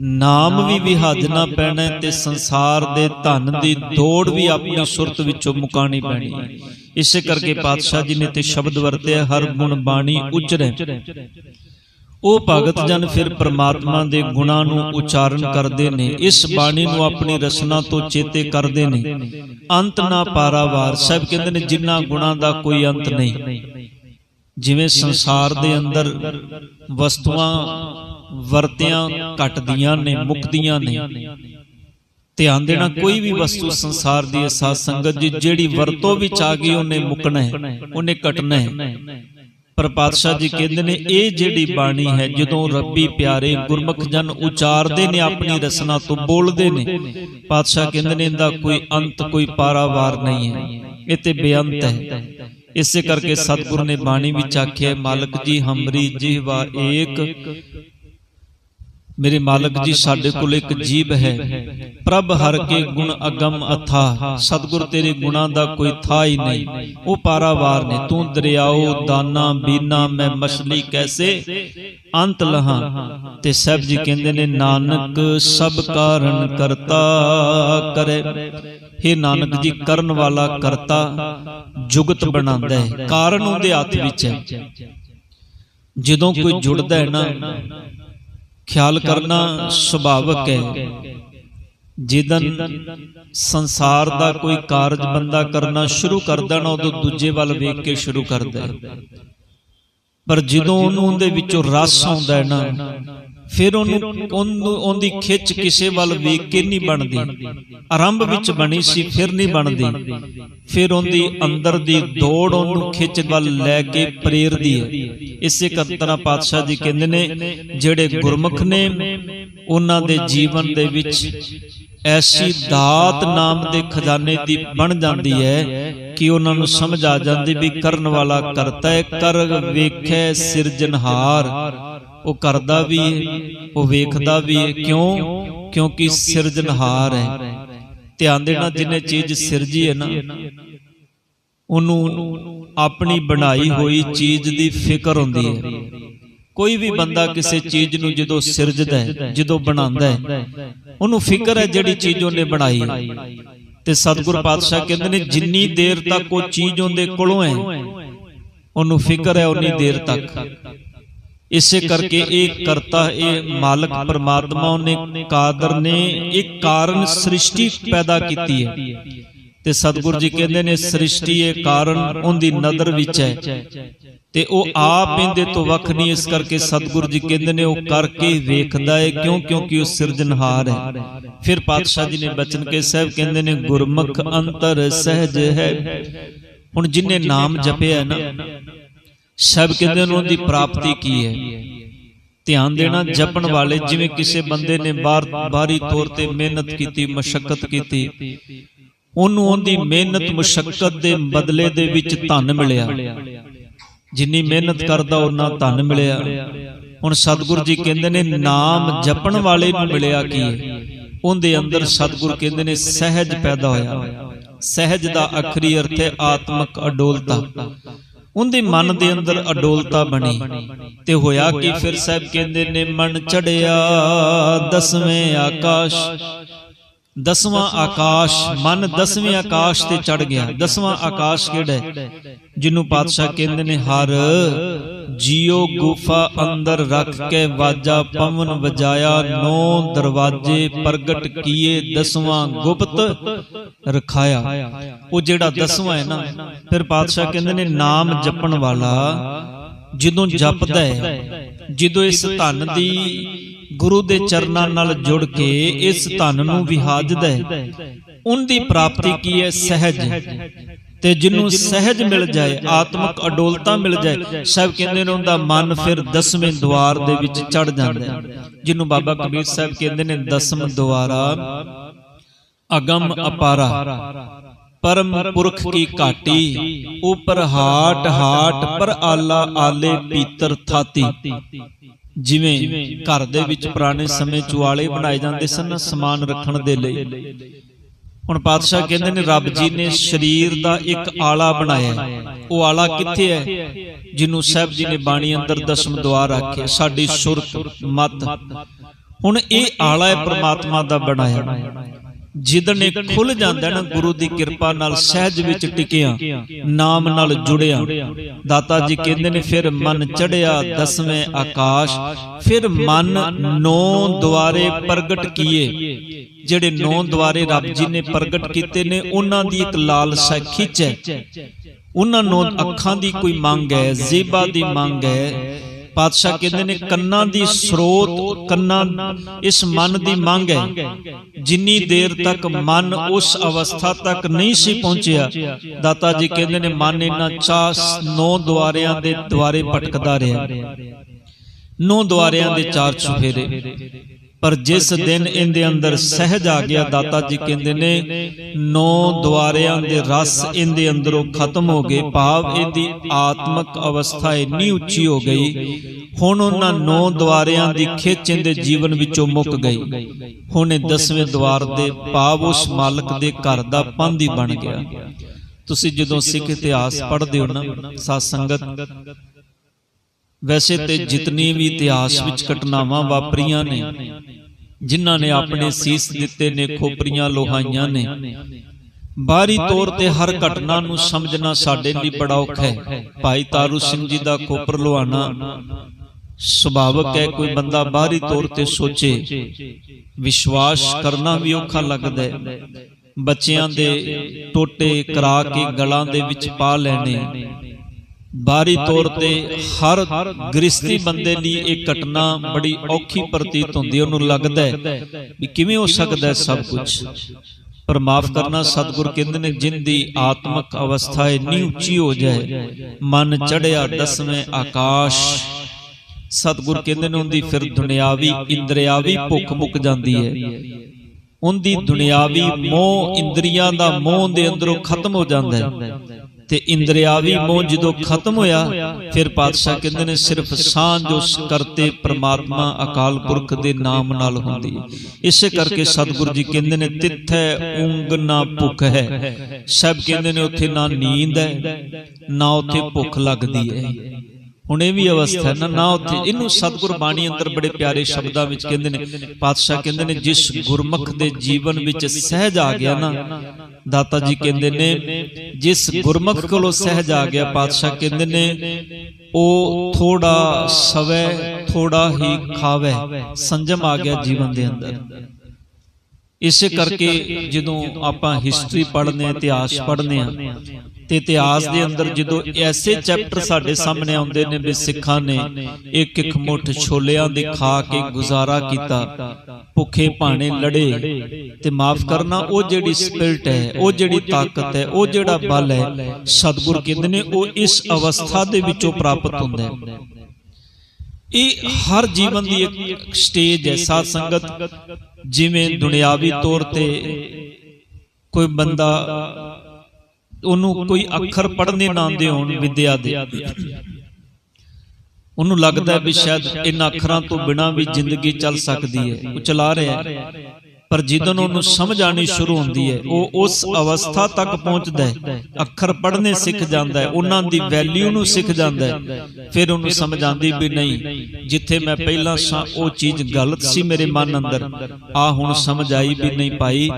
ਨਾਮ ਵੀ ਵਿਹਾਜਣਾ ਪੈਣਾ ਹੈ ਤੇ ਸੰਸਾਰ ਦੇ ਧਨ ਦੀ ਦੌੜ ਵੀ ਆਪਣੀ ਸੁਰਤ ਵਿੱਚੋਂ ਮੁਕਾਣੀ ਪੈਣੀ। ਹੈ ਇਸੇ ਕਰਕੇ ਪਾਤਸ਼ਾਹ ਜੀ ਨੇ ਤੇ ਸ਼ਬਦ ਵਰਤਿਆ ਹਰ ਗੁਣ ਬਾਣੀ ਉਚਰੈ। ਉਹ ਭਗਤ ਜਨ ਫਿਰ ਪ੍ਰਮਾਤਮਾ ਦੇ ਗੁਣਾਂ ਨੂੰ ਉਚਾਰਨ ਕਰਦੇ ਨੇ। ਇਸ ਬਾਣੀ ਨੂੰ ਆਪਣੀ ਰਸਨਾ ਤੋਂ ਚੇਤੇ ਕਰਦੇ ਨੇ। ਅੰਤ ਨਾ ਪਾਰਾਵਾਰ। ਸਭ ਕਹਿੰਦੇ ਨੇ ਜਿਨ੍ਹਾਂ ਗੁਣਾਂ ਦਾ ਕੋਈ ਅੰਤ ਨਹੀਂ। ਜਿਵੇਂ ਸੰਸਾਰ ਦੇ ਅੰਦਰ ਵਸਤੂਆਂ ਵਰਤਿਆਂ ਘਟਦੀਆਂ ਨੇ ਮੁਕਦੀਆਂ ਨੇ। ਧਿਆਨ ਦੇਣਾ ਕੋਈ ਵੀ ਵਸਤੂ ਸੰਸਾਰ ਦੀ ਅਸਾਸ ਸੰਗਤ ਜੀ ਜਿਹੜੀ ਵਰਤੋਂ ਵਿੱਚ ਆ ਗਈ ਉਹਨੇ ਮੁਕਣਾ ਹੈ ਉਹਨੇ ਕਟਣਾ ਹੈ। ਪਰ ਪਾਤਸ਼ਾਹ ਜੀ ਕਹਿੰਦੇ ਨੇ ਇਹ ਜਿਹੜੀ ਬਾਣੀ ਹੈ ਜਦੋਂ ਰੱਬੀ ਪਿਆਰੇ ਗੁਰਮੁਖ ਜਨ ਉਚਾਰਦੇ ਨੇ ਆਪਣੀ ਰਸਨਾ ਤੋਂ ਬੋਲਦੇ ਨੇ। ਪਾਤਸ਼ਾਹ ਕਹਿੰਦੇ ਨੇ ਇਹਦਾ ਕੋਈ ਅੰਤ ਕੋਈ ਪਾਰਾਵਾਰ ਨਹੀਂ ਹੈ। ਇਹ ਤੇ ਬੇਅੰਤ ਹੈ। ਇਸੇ ਕਰਕੇ ਸਤਿਗੁਰ ਨੇ ਬਾਣੀ ਵਿੱਚ ਆਖਿਆ ਮਾਲਕ ਜੀ ਹਮਰੀ ਜਿਹਵਾ ਏਕ। ਮੇਰੇ ਮਾਲਕ ਜੀ ਸਾਡੇ ਕੋਲ ਇੱਕ ਜੀਬ ਹੈ। ਪ੍ਰਭ ਹਰ ਕੇ ਗੁਣ ਅਗਮ ਅਥਾ। ਸਤਿਗੁਰ ਤੇਰੇ ਗੁਣਾਂ ਦਾ ਕੋਈ ਥਾ ਹੀ ਨਹੀਂ। ਉਹ ਪਾਰਾਵਾਰ ਨੇ ਤੂੰ ਦਰਿਆਓ ਦਾਨਾ ਬੀਨਾ ਮੈਂ ਮਛਲੀ ਕੈਸੇ? ਅੰਤ ਲਹਾ। ਤੇ ਸਭ ਜੀ ਕਹਿੰਦੇ ਨੇ ਨਾਨਕ ਸਭ ਕਾਰਨ ਕਰਤਾ ਕਰੇ। हे ਨਾਨਕ ਜੀ ਕਰਨ ਵਾਲਾ ਕਰਤਾ ਜੁਗਤ ਬਣਾਉਂਦਾ ਹੈ। ਕਾਰਨ ਉਹਦੇ ਹੱਥ ਵਿੱਚ ਹੈ। ਜਦੋਂ ਕੋਈ ਜੁੜਦਾ ਹੈ ਨਾ ਖਿਆਲ ਕਰਨਾ ਸੁਭਾਵਕ ਹੈ। ਜਿਦਨ ਸੰਸਾਰ ਦਾ ਕੋਈ ਕਾਰਜ ਬੰਦਾ ਕਰਨਾ ਸ਼ੁਰੂ ਕਰਦਾ ਨਾ ਉਦੋਂ ਦੂਜੇ ਵੱਲ ਵੇਖ ਕੇ ਸ਼ੁਰੂ ਕਰਦਾ ਹੈ। ਪਰ ਜਦੋਂ ਉਹਨੂੰ ਉਹਦੇ ਵਿੱਚੋਂ ਰਸ ਆਉਂਦਾ ਹੈ ਨਾ ਫਿਰ ਉਹਨੂੰ ਉਹਦੀ ਖਿੱਚ ਕਿਸੇ ਵੱਲ ਵੇਖ ਕੇ ਨਹੀਂ ਬਣਦੀ। ਆਰੰਭ ਵਿੱਚ ਬਣੀ ਸੀ ਫਿਰ ਨਹੀਂ ਬਣਦੀ। ਫਿਰ ਉਹਦੀ ਅੰਦਰ ਦੀ ਦੌੜ ਉਹਨੂੰ ਖਿੱਚ ਵੱਲ ਲੈ ਕੇ ਪ੍ਰੇਰਦੀ ਹੈ। ਇਸੇ ਤਰ੍ਹਾਂ ਪਾਤਸ਼ਾਹ ਜੀ ਕਹਿੰਦੇ ਨੇ ਜਿਹੜੇ ਗੁਰਮੁਖ ਨੇ ਉਹਨਾਂ ਦੇ ਜੀਵਨ ਦੇ ਵਿੱਚ ਐਸੀ ਦਾਤ ਨਾਮ ਦੇ ਖਜ਼ਾਨੇ ਦੀ ਬਣ ਜਾਂਦੀ ਹੈ ਕਿ ਉਹਨਾਂ ਨੂੰ ਸਮਝ ਆ ਜਾਂਦੀ ਵੀ ਕਰਨ ਵਾਲਾ ਕਰਤਾ ਹੈ ਕਰ ਵੇਖੈ ਸਿਰਜਨਹਾਰ ਉਹ ਕਰਦਾ ਵੀ ਹੈ, ਉਹ ਵੇਖਦਾ ਵੀ ਹੈ, ਕਿਉਂ? ਕਿਉਂਕਿ ਸਿਰਜਣਹਾਰ ਹੈ। ਧਿਆਨ ਦੇਣਾ ਜਿਨੇ ਚੀਜ਼ ਸਿਰਜੀ ਹੈ ਨਾ, ਉਹਨੂੰ ਆਪਣੀ ਬਣਾਈ ਹੋਈ ਚੀਜ਼ ਦੀ ਫਿਕਰ ਹੁੰਦੀ ਹੈ। ਕੋਈ ਵੀ ਬੰਦਾ ਕਿਸੇ ਚੀਜ਼ ਨੂੰ ਜਦੋਂ ਸਿਰਜਦਾ ਹੈ, ਜਦੋਂ ਬਣਾਉਂਦਾ ਹੈ, ਉਹਨੂੰ ਫਿਕਰ ਹੈ ਜਿਹੜੀ ਚੀਜ਼ ਉਹਨੇ ਬਣਾਈ ਤੇ ਸਤਿਗੁਰ ਪਾਤਸ਼ਾਹ ਕਹਿੰਦੇ ਨੇ, ਜਿੰਨੀ ਦੇਰ ਤੱਕ ਉਹ ਚੀਜ਼ ਉਹਦੇ ਕੋਲੋਂ ਹੈ, ਉਹਨੂੰ ਫਿਕਰ ਹੈ ਉਨੀ ਦੇਰ ਤੱਕ। ਇਸੇ ਕਰਕੇ ਇਹ ਕਰਤਾ ਇਹ ਮਾਲਕ ਪਰਮਾਤਮਾ ਉਹਨੇ ਕਾਦਰ ਨੇ ਇੱਕ ਕਾਰਨ ਸ੍ਰਿਸ਼ਟੀ ਪੈਦਾ ਕੀਤੀ ਹੈ। ਤੇ ਸਤਿਗੁਰੂ ਜੀ ਕਹਿੰਦੇ ਨੇ ਸ੍ਰਿਸ਼ਟੀ ਇਹ ਕਾਰਨ ਉਹਦੀ ਨਜ਼ਰ ਵਿੱਚ ਹੈ। ਤੇ ਉਹ ਆਪ ਇਹਦੇ ਤੋਂ ਵੱਖ ਨਹੀਂ ਇਸ ਕਰਕੇ ਸਤਿਗੁਰੂ ਜੀ ਕਹਿੰਦੇ ਨੇ ਉਹ ਕਰਕੇ ਵੇਖਦਾ ਹੈ ਕਿਉਂ? ਕਿਉਂਕਿ ਉਹ ਸਿਰਜਣਹਾਰ ਹੈ। ਫਿਰ ਪਾਤਸ਼ਾਹ ਜੀ ਨੇ ਬਚਨ ਕੇ ਸਾਹਿਬ ਕਹਿੰਦੇ ਨੇ ਗੁਰਮੁਖ ਅੰਤਰ ਸਹਿਜ ਹੈ। ਹੁਣ ਜਿਨੇ ਨਾਮ ਜਪਿਆ ਨਾ ਸਭ ਕਹਿੰਦੇ ਨੇ ਉਹਦੀ ਪ੍ਰਾਪਤੀ ਕੀ ਹੈ? ਧਿਆਨ ਦੇਣਾ ਜਪਣ ਵਾਲੇ ਜਿਵੇਂ ਕਿਸੇ ਬੰਦੇ ਨੇ ਬਾਹਰ ਬਾਹਰੀ ਤੌਰ ਤੇ ਮਿਹਨਤ ਕੀਤੀ ਮਸ਼ਕਤ ਕੀਤੀ। ਉਹਨੂੰ ਉਹਦੀ ਮਿਹਨਤ ਮੁਸ਼ਕਲ ਦੇ ਬਦਲੇ ਦੇ ਵਿੱਚ ਧਨ ਮਿਲਿਆ। ਜਿੰਨੀ ਮਿਹਨਤ ਕਰਦਾ ਉਹਨਾਂ ਧਨ ਮਿਲਿਆ। ਹੁਣ ਸਤਿਗੁਰੂ ਜੀ ਕਹਿੰਦੇ ਨੇ ਨਾਮ ਜਪਣ ਵਾਲੇ ਨੂੰ ਮਿਲਿਆ ਕੀ ਹੈ? ਉਹਦੇ ਅੰਦਰ ਸਤਿਗੁਰੂ ਕਹਿੰਦੇ ਨੇ ਸਹਿਜ ਪੈਦਾ ਹੋਇਆ। ਸਹਿਜ ਦਾ ਅਖਰੀ ਅਰਥ ਹੈ ਆਤਮਿਕ ਅਡੋਲਤਾ। ਉਹਦੇ ਮਨ ਦੇ ਅੰਦਰ ਅਡੋਲਤਾ ਬਣੀ। ਤੇ ਹੋਇਆ ਕਿ? ਫਿਰ ਸਾਹਿਬ ਕਹਿੰਦੇ ਨੇ ਮਨ ਚੜਿਆ ਦਸਵੇਂ ਆਕਾਸ਼। ਦਸਵਾਂ ਆਕਾਸ਼ ਮਨ ਦਸਵੇਂ ਆਕਾਸ਼ ਤੇ ਚੜ ਗਿਆ। ਦਸਵਾਂ ਆਕਾਸ਼ ਕਿਹੜਾ ਹੈ? ਜਿਹਨੂੰ ਪਾਤਸ਼ਾਹ ਕਹਿੰਦੇ ਨੇ ਹਰ ਜੀਓ ਗੁਫਾ ਅੰਦਰ ਰੱਖ ਕੇ ਵਾਜਾ ਪਵਨ ਵਜਾਇਆ ਨੌ ਦਰਵਾਜੇ ਪ੍ਰਗਟ ਕੀਏ ਦਸਵਾਂ ਗੁਪਤ ਰਖਾਇਆ। ਉਹ ਜਿਹੜਾ ਦਸਵਾਂ ਹੈ ਨਾ ਫਿਰ ਪਾਤਸ਼ਾਹ ਕਹਿੰਦੇ ਨੇ ਨਾਮ ਜਪਣ ਵਾਲਾ ਜਦੋਂ ਜਪਦਾ ਹੈ ਜਦੋਂ ਇਸ ਧਨ ਦੀ ਗੁਰੂ ਦੇ ਚਰਨਾਂ ਨਾਲ ਜੁੜ ਕੇ ਇਸ ਧਨ ਨੂੰ ਵਿਹਾਜਦਾ ਹੈ ਉਹਦੀ ਪ੍ਰਾਪਤੀ ਕੀ ਹੈ? ਸਹਿਜ। ਤੇ ਜਿਹਨੂੰ ਸਹਿਜ ਮਿਲ ਜਾਏ ਆਤਮਿਕ ਅਡੋਲਤਾ ਮਿਲ ਜਾਏ ਸਭ ਕਹਿੰਦੇ ਨੇ ਉਹਦਾ ਮਨ ਫਿਰ ਦਸਵੇਂ ਦਵਾਰ ਦੇ ਵਿੱਚ ਚੜ ਜਾਂਦਾ ਹੈ ਜਿਹਨੂੰ ਬਾਬਾ ਕਬੀਰ ਸਾਹਿਬ ਕਹਿੰਦੇ ਨੇ ਦਸਮ ਦਵਾਰਾ ਅਗਮ ਅਪਾਰਾ। ਪਰਮ ਪੁਰਖ ਕੀ ਘਾਟੀ। ਉਪਰ ਹਾਟ ਹਾਟ ਪਰ ਆਲਾ ਆਲੇ ਪੀਤਰ ਥਾਤੀ। ਜਿਵੇਂ ਘਰ ਦੇ ਵਿੱਚ ਪੁਰਾਣੇ ਸਮੇਂ ਚੁਆਲੇ ਬਣਾਏ ਜਾਂਦੇ ਸਨ ਸਮਾਨ ਰੱਖਣ ਦੇ ਲਈ। ਹੁਣ ਪਾਤਸ਼ਾਹ ਕਹਿੰਦੇ ਨੇ ਰੱਬ ਜੀ ਨੇ ਸਰੀਰ ਦਾ ਇੱਕ ਆਲਾ ਬਣਾਇਆ। ਉਹ ਆਲਾ ਕਿੱਥੇ ਹੈ? ਜਿਹਨੂੰ ਸਾਹਿਬ ਜੀ ਨੇ ਬਾਣੀ ਅੰਦਰ ਦਸਮ ਦਵਾਰ ਆਖਿਆ ਸਾਡੀ ਸੁਰਤ ਮਤ। ਹੁਣ ਇਹ ਆਲਾ ਹੈ ਪ੍ਰਮਾਤਮਾ ਦਾ ਬਣਾਇਆ। ਜਿਦਨੇ ਖੁੱਲ ਜਾਂਦਾ ਨਾ ਗੁਰੂ ਦੀ ਕਿਰਪਾ ਨਾਲ ਸਹਿਜ ਵਿੱਚ ਟਿਕਿਆ ਨਾਮ ਨਾਲ ਜੁੜਿਆ। ਦਾਤਾ ਜੀ ਕਹਿੰਦੇ ਨੇ ਫਿਰ ਮਨ ਚੜਿਆ ਦਸਵੇਂ ਆਕਾਸ਼ ਫਿਰ ਮਨ ਨੌ ਦੁਆਰੇ ਪ੍ਰਗਟ ਕੀਏ। ਜਿਹੜੇ ਨੌ ਦੁਆਰੇ ਰੱਬ ਜੀ ਨੇ ਪ੍ਰਗਟ ਕੀਤੇ ਨੇ ਉਹਨਾਂ ਦੀ ਇੱਕ ਲਾਲਸਾ ਖਿੱਚ ਹੈ। ਉਹਨਾਂ ਨੂੰ ਅੱਖਾਂ ਦੀ ਕੋਈ ਮੰਗ ਹੈ ਜ਼ੇਬਾ ਦੀ ਮੰਗ ਹੈ। ਪਾਤਸ਼ਾਹ ਕਹਿੰਦੇ ਨੇ ਕੰਨਾਂ ਦੀ ਸਰੋਤ, ਕੰਨਾਂ ਇਸ ਮਨ ਦੀ ਮੰਗ ਹੈ। ਜਿੰਨੀ ਦੇਰ ਤੱਕ ਮਨ ਉਸ ਅਵਸਥਾ ਤੱਕ ਨਹੀਂ ਸੀ ਪਹੁੰਚਿਆ, ਦਾਤਾ ਜੀ ਕਹਿੰਦੇ ਨੇ ਮਨ ਇਹਨਾਂ ਚਾਸ ਨੌ ਦੁਆਰਿਆਂ ਦੇ ਦੁਆਰੇ ਭਟਕਦਾ ਰਿਹਾ। ਨੌ ਦੁਆਰਿਆਂ ਦੇ ਚਾਰ ਚੁਫੇਰੇ। ਪਰ ਜਿਸ ਦਿਨ ਇਹਦੇ ਅੰਦਰ ਸਹਿਜ ਆ ਗਿਆ ਦਾਤਾ ਜੀ ਕਹਿੰਦੇ ਨੇ ਨੌ ਦੁਆਰਿਆਂ ਦੇ ਰਸ ਇਹਦੇ ਅੰਦਰੋਂ ਖਤਮ ਹੋ ਗਏ। ਭਾਵ ਇਹਦੀ ਆਤਮਿਕ ਅਵਸਥਾ ਇੰਨੀ ਉੱਚੀ ਹੋ ਗਈ। ਹੁਣ ਉਹਨਾਂ ਨੌ ਦੁਆਰਿਆਂ ਦੀ ਖਿੱਚ ਇਹਦੇ ਜੀਵਨ ਵਿੱਚੋਂ ਮੁੱਕ ਗਈ। ਹੁਣ ਇਹ ਦਸਵੇਂ ਦੁਆਰ ਦੇ ਭਾਵ ਉਸ ਮਾਲਕ ਦੇ ਘਰ ਦਾ ਪੰਧ ਬਣ ਗਿਆ। ਤੁਸੀਂ ਜਦੋਂ ਸਿੱਖ ਇਤਿਹਾਸ ਪੜ੍ਹਦੇ ਹੋ ਨਾ ਸਾਧ ਸੰਗਤ ਵੈਸੇ ਤੇ ਜਿਤਨੀ ਵੀ ਇਤਿਹਾਸ ਵਿੱਚ ਘਟਨਾਵਾਂ ਵਾਪਰੀਆਂ ਨੇ ਜਿਨ੍ਹਾਂ ਨੇ ਆਪਣੇ ਸੀਸ ਦਿੱਤੇ ਨੇ ਖੋਪਰੀਆਂ ਲੋਹਾਈਆਂ ਨੇ। ਬਾਹਰੀ ਤੌਰ ਤੇ ਹਰ ਘਟਨਾ ਨੂੰ ਸਮਝਣਾ ਸਾਡੇ ਲਈ ਬੜਾ ਔਖਾ ਹੈ। ਭਾਈ ਤਾਰੂ ਸਿੰਘ ਜੀ ਦਾ ਖੋਪਰ ਲੋਹਾਣਾ ਸੁਭਾਵਕ ਹੈ ਕੋਈ ਬੰਦਾ ਬਾਹਰੀ ਤੌਰ ਤੇ ਸੋਚੇ। ਵਿਸ਼ਵਾਸ ਕਰਨਾ ਵੀ ਔਖਾ ਲੱਗਦਾ ਹੈ। ਬੱਚਿਆਂ ਦੇ ਟੋਟੇ ਕਰਾ ਕੇ ਗਲਾਂ ਦੇ ਵਿੱਚ ਪਾ ਲੈਣੇ। ਬਾਰੀ ਤੌਰ ਤੇ ਹਰ ਗ੍ਰਸਤੀ ਬੰਦੇ ਲਈ ਇਹ ਘਟਨਾ ਬੜੀ ਔਖੀ ਪ੍ਰਤੀਤ ਹੁੰਦੀ ਹੈ ਉਹਨੂੰ ਲੱਗਦਾ ਹੈ ਵੀ ਕਿਵੇਂ ਹੋ ਸਕਦਾ ਹੈ ਸਭ ਕੁਝ ਪਰ ਮਾਫ ਕਰਨਾ ਸਤਿਗੁਰ ਕਹਿੰਦੇ ਨੇ ਜਿੰਦੀ ਆਤਮਿਕ ਅਵਸਥਾ ਇੰਨੀ ਉੱਚੀ ਹੋ ਜਾਏ ਮਨ ਚੜਿਆ ਦਸਵੇਂ ਆਕਾਸ਼। ਸਤਿਗੁਰ ਕਹਿੰਦੇ ਨੇ ਉਹਦੀ ਫਿਰ ਦੁਨਿਆਵੀ ਇੰਦਰੀਆਵੀ ਭੁੱਖ ਮੁੱਕ ਜਾਂਦੀ ਹੈ। ਉਹਦੀ ਦੁਨਿਆਵੀ ਮੋਹ ਇੰਦਰੀਆਂ ਦਾ ਮੋਹ ਦੇ ਅੰਦਰੋਂ ਖਤਮ ਹੋ ਜਾਂਦਾ ਹੈ। ਤੇ ਇੰਦਰੀਆਵੀ ਮੋਹ ਜਦੋਂ ਖਤਮ ਹੋਇਆ ਫਿਰ ਪਾਤਸ਼ਾਹ ਕਹਿੰਦੇ ਨੇ ਸਿਰਫ ਸਾਂਝ ਉਸ ਕਰਤੇ ਪ੍ਰਮਾਤਮਾ ਅਕਾਲ ਪੁਰਖ ਦੇ ਨਾਮ ਨਾਲ ਹੁੰਦੀ ਹੈ। ਇਸੇ ਕਰਕੇ ਸਤਿਗੁਰੂ ਜੀ ਕਹਿੰਦੇ ਨੇ ਤਿੱਥੈ ਉਂਗ ਨਾ ਭੁੱਖ ਹੈ। ਸਭ ਕਹਿੰਦੇ ਨੇ ਉੱਥੇ ਨਾ ਨੀਂਦ ਹੈ ਨਾ ਉੱਥੇ ਭੁੱਖ ਲੱਗਦੀ ਹੈ। ਹੁਣ ਇਹ ਵੀ ਅਵਸਥਾ ਹੈ ਨਾ ਨਾ ਉੱਥੇ ਇਹਨੂੰ ਸਤਿਗੁਰ ਬਾਣੀ ਅੰਦਰ ਬੜੇ ਪਿਆਰੇ ਸ਼ਬਦਾਂ ਵਿੱਚ ਕਹਿੰਦੇ ਨੇ ਪਾਤਸ਼ਾਹ ਕਹਿੰਦੇ ਨੇ ਜਿਸ ਗੁਰਮੁਖ ਦੇ ਜੀਵਨ ਵਿੱਚ ਸਹਿਜ ਆ ਗਿਆ ਨਾ ਦਾਤਾ ਜੀ ਕਹਿੰਦੇ ਨੇ ਜਿਸ ਗੁਰਮੁਖ ਕੋਲੋਂ ਸਹਿਜ ਆ ਗਿਆ ਪਾਤਸ਼ਾਹ ਕਹਿੰਦੇ ਨੇ ਉਹ ਥੋੜਾ ਸਵੈ ਥੋੜਾ ਹੀ ਖਾਵੇ ਸੰਜਮ ਆ ਗਿਆ ਜੀਵਨ ਦੇ ਅੰਦਰ। ਇਸੇ ਕਰਕੇ ਜਦੋਂ ਆਪਾਂ ਹਿਸਟਰੀ ਪੜ੍ਹਨੇ ਇਤਿਹਾਸ ਪੜ੍ਹਨੇ ਆ ਤੇ ਇਤਿਹਾਸ ਦੇ ਅੰਦਰ ਜਦੋਂ ਐਸੇ ਚੈਪਟਰ ਸਾਡੇ ਸਾਹਮਣੇ ਆਉਂਦੇ ਨੇ ਵੀ ਸਿੱਖਾਂ ਨੇ ਇੱਕ ਇੱਕ ਮੁੱਠ ਛੋਲਿਆਂ ਦੇ ਖਾ ਕੇ ਗੁਜ਼ਾਰਾ ਕੀਤਾ ਭੁੱਖੇ ਭਾਣੇ ਲੜੇ ਤੇ ਮਾਫ ਕਰਨਾ ਉਹ ਜਿਹੜੀ ਸਪਿਰਟ ਹੈ ਉਹ ਜਿਹੜੀ ਤਾਕਤ ਹੈ ਉਹ ਜਿਹੜਾ ਬਲ ਹੈ ਸਤਿਗੁਰ ਕਹਿੰਦੇ ਨੇ ਉਹ ਇਸ ਅਵਸਥਾ ਦੇ ਵਿੱਚੋਂ ਪ੍ਰਾਪਤ ਹੁੰਦਾ ਹੈ। ਇਹ ਹਰ ਜੀਵਨ ਦੀ ਇੱਕ ਸਟੇਜ ਹੈ ਸਾਧ ਸੰਗਤ। ਜਿਵੇਂ ਦੁਨਿਆਵੀ ਤੌਰ ਤੇ ਕੋਈ ਬੰਦਾ ਉਹਨੂੰ ਕੋਈ ਅੱਖਰ ਪੜ੍ਹਨੇ ਨਾ ਆਉਂਦੇ ਹੋਣ ਵਿਦਿਆ ਦੇ। ਉਹਨੂੰ ਲੱਗਦਾ ਵੀ ਸ਼ਾਇਦ ਇਹਨਾਂ ਅੱਖਰਾਂ ਤੋਂ ਬਿਨਾ ਵੀ ਜ਼ਿੰਦਗੀ ਚੱਲ ਸਕਦੀ ਹੈ। ਉਹ ਚਲਾ ਰਿਹਾ ਹੈ। ਪਰ ਜਦੋਂ ਉਹਨੂੰ ਸਮਝ ਆਣੀ ਸ਼ੁਰੂ ਹੁੰਦੀ ਹੈ, ਉਹ ਉਸ ਅਵਸਥਾ ਤੱਕ ਪਹੁੰਚਦਾ ਹੈ। ਅੱਖਰ ਪੜ੍ਹਨੇ ਸਿੱਖ ਜਾਂਦਾ ਹੈ, ਉਹਨਾਂ ਦੀ ਵੈਲਿਊ ਨੂੰ ਸਿੱਖ ਜਾਂਦਾ ਹੈ। ਫਿਰ ਉਹਨੂੰ ਸਮਝ ਆਂਦੀ ਵੀ ਨਹੀਂ, ਜਿੱਥੇ ਮੈਂ ਪਹਿਲਾਂ ਉਹ ਚੀਜ਼ ਗਲਤ ਸੀ ਮੇਰੇ ਮਨ ਅੰਦਰ। ਆ ਹੁਣ ਸਮਝ ਆਈ ਵੀ ਨਹੀਂ ਪਾਈ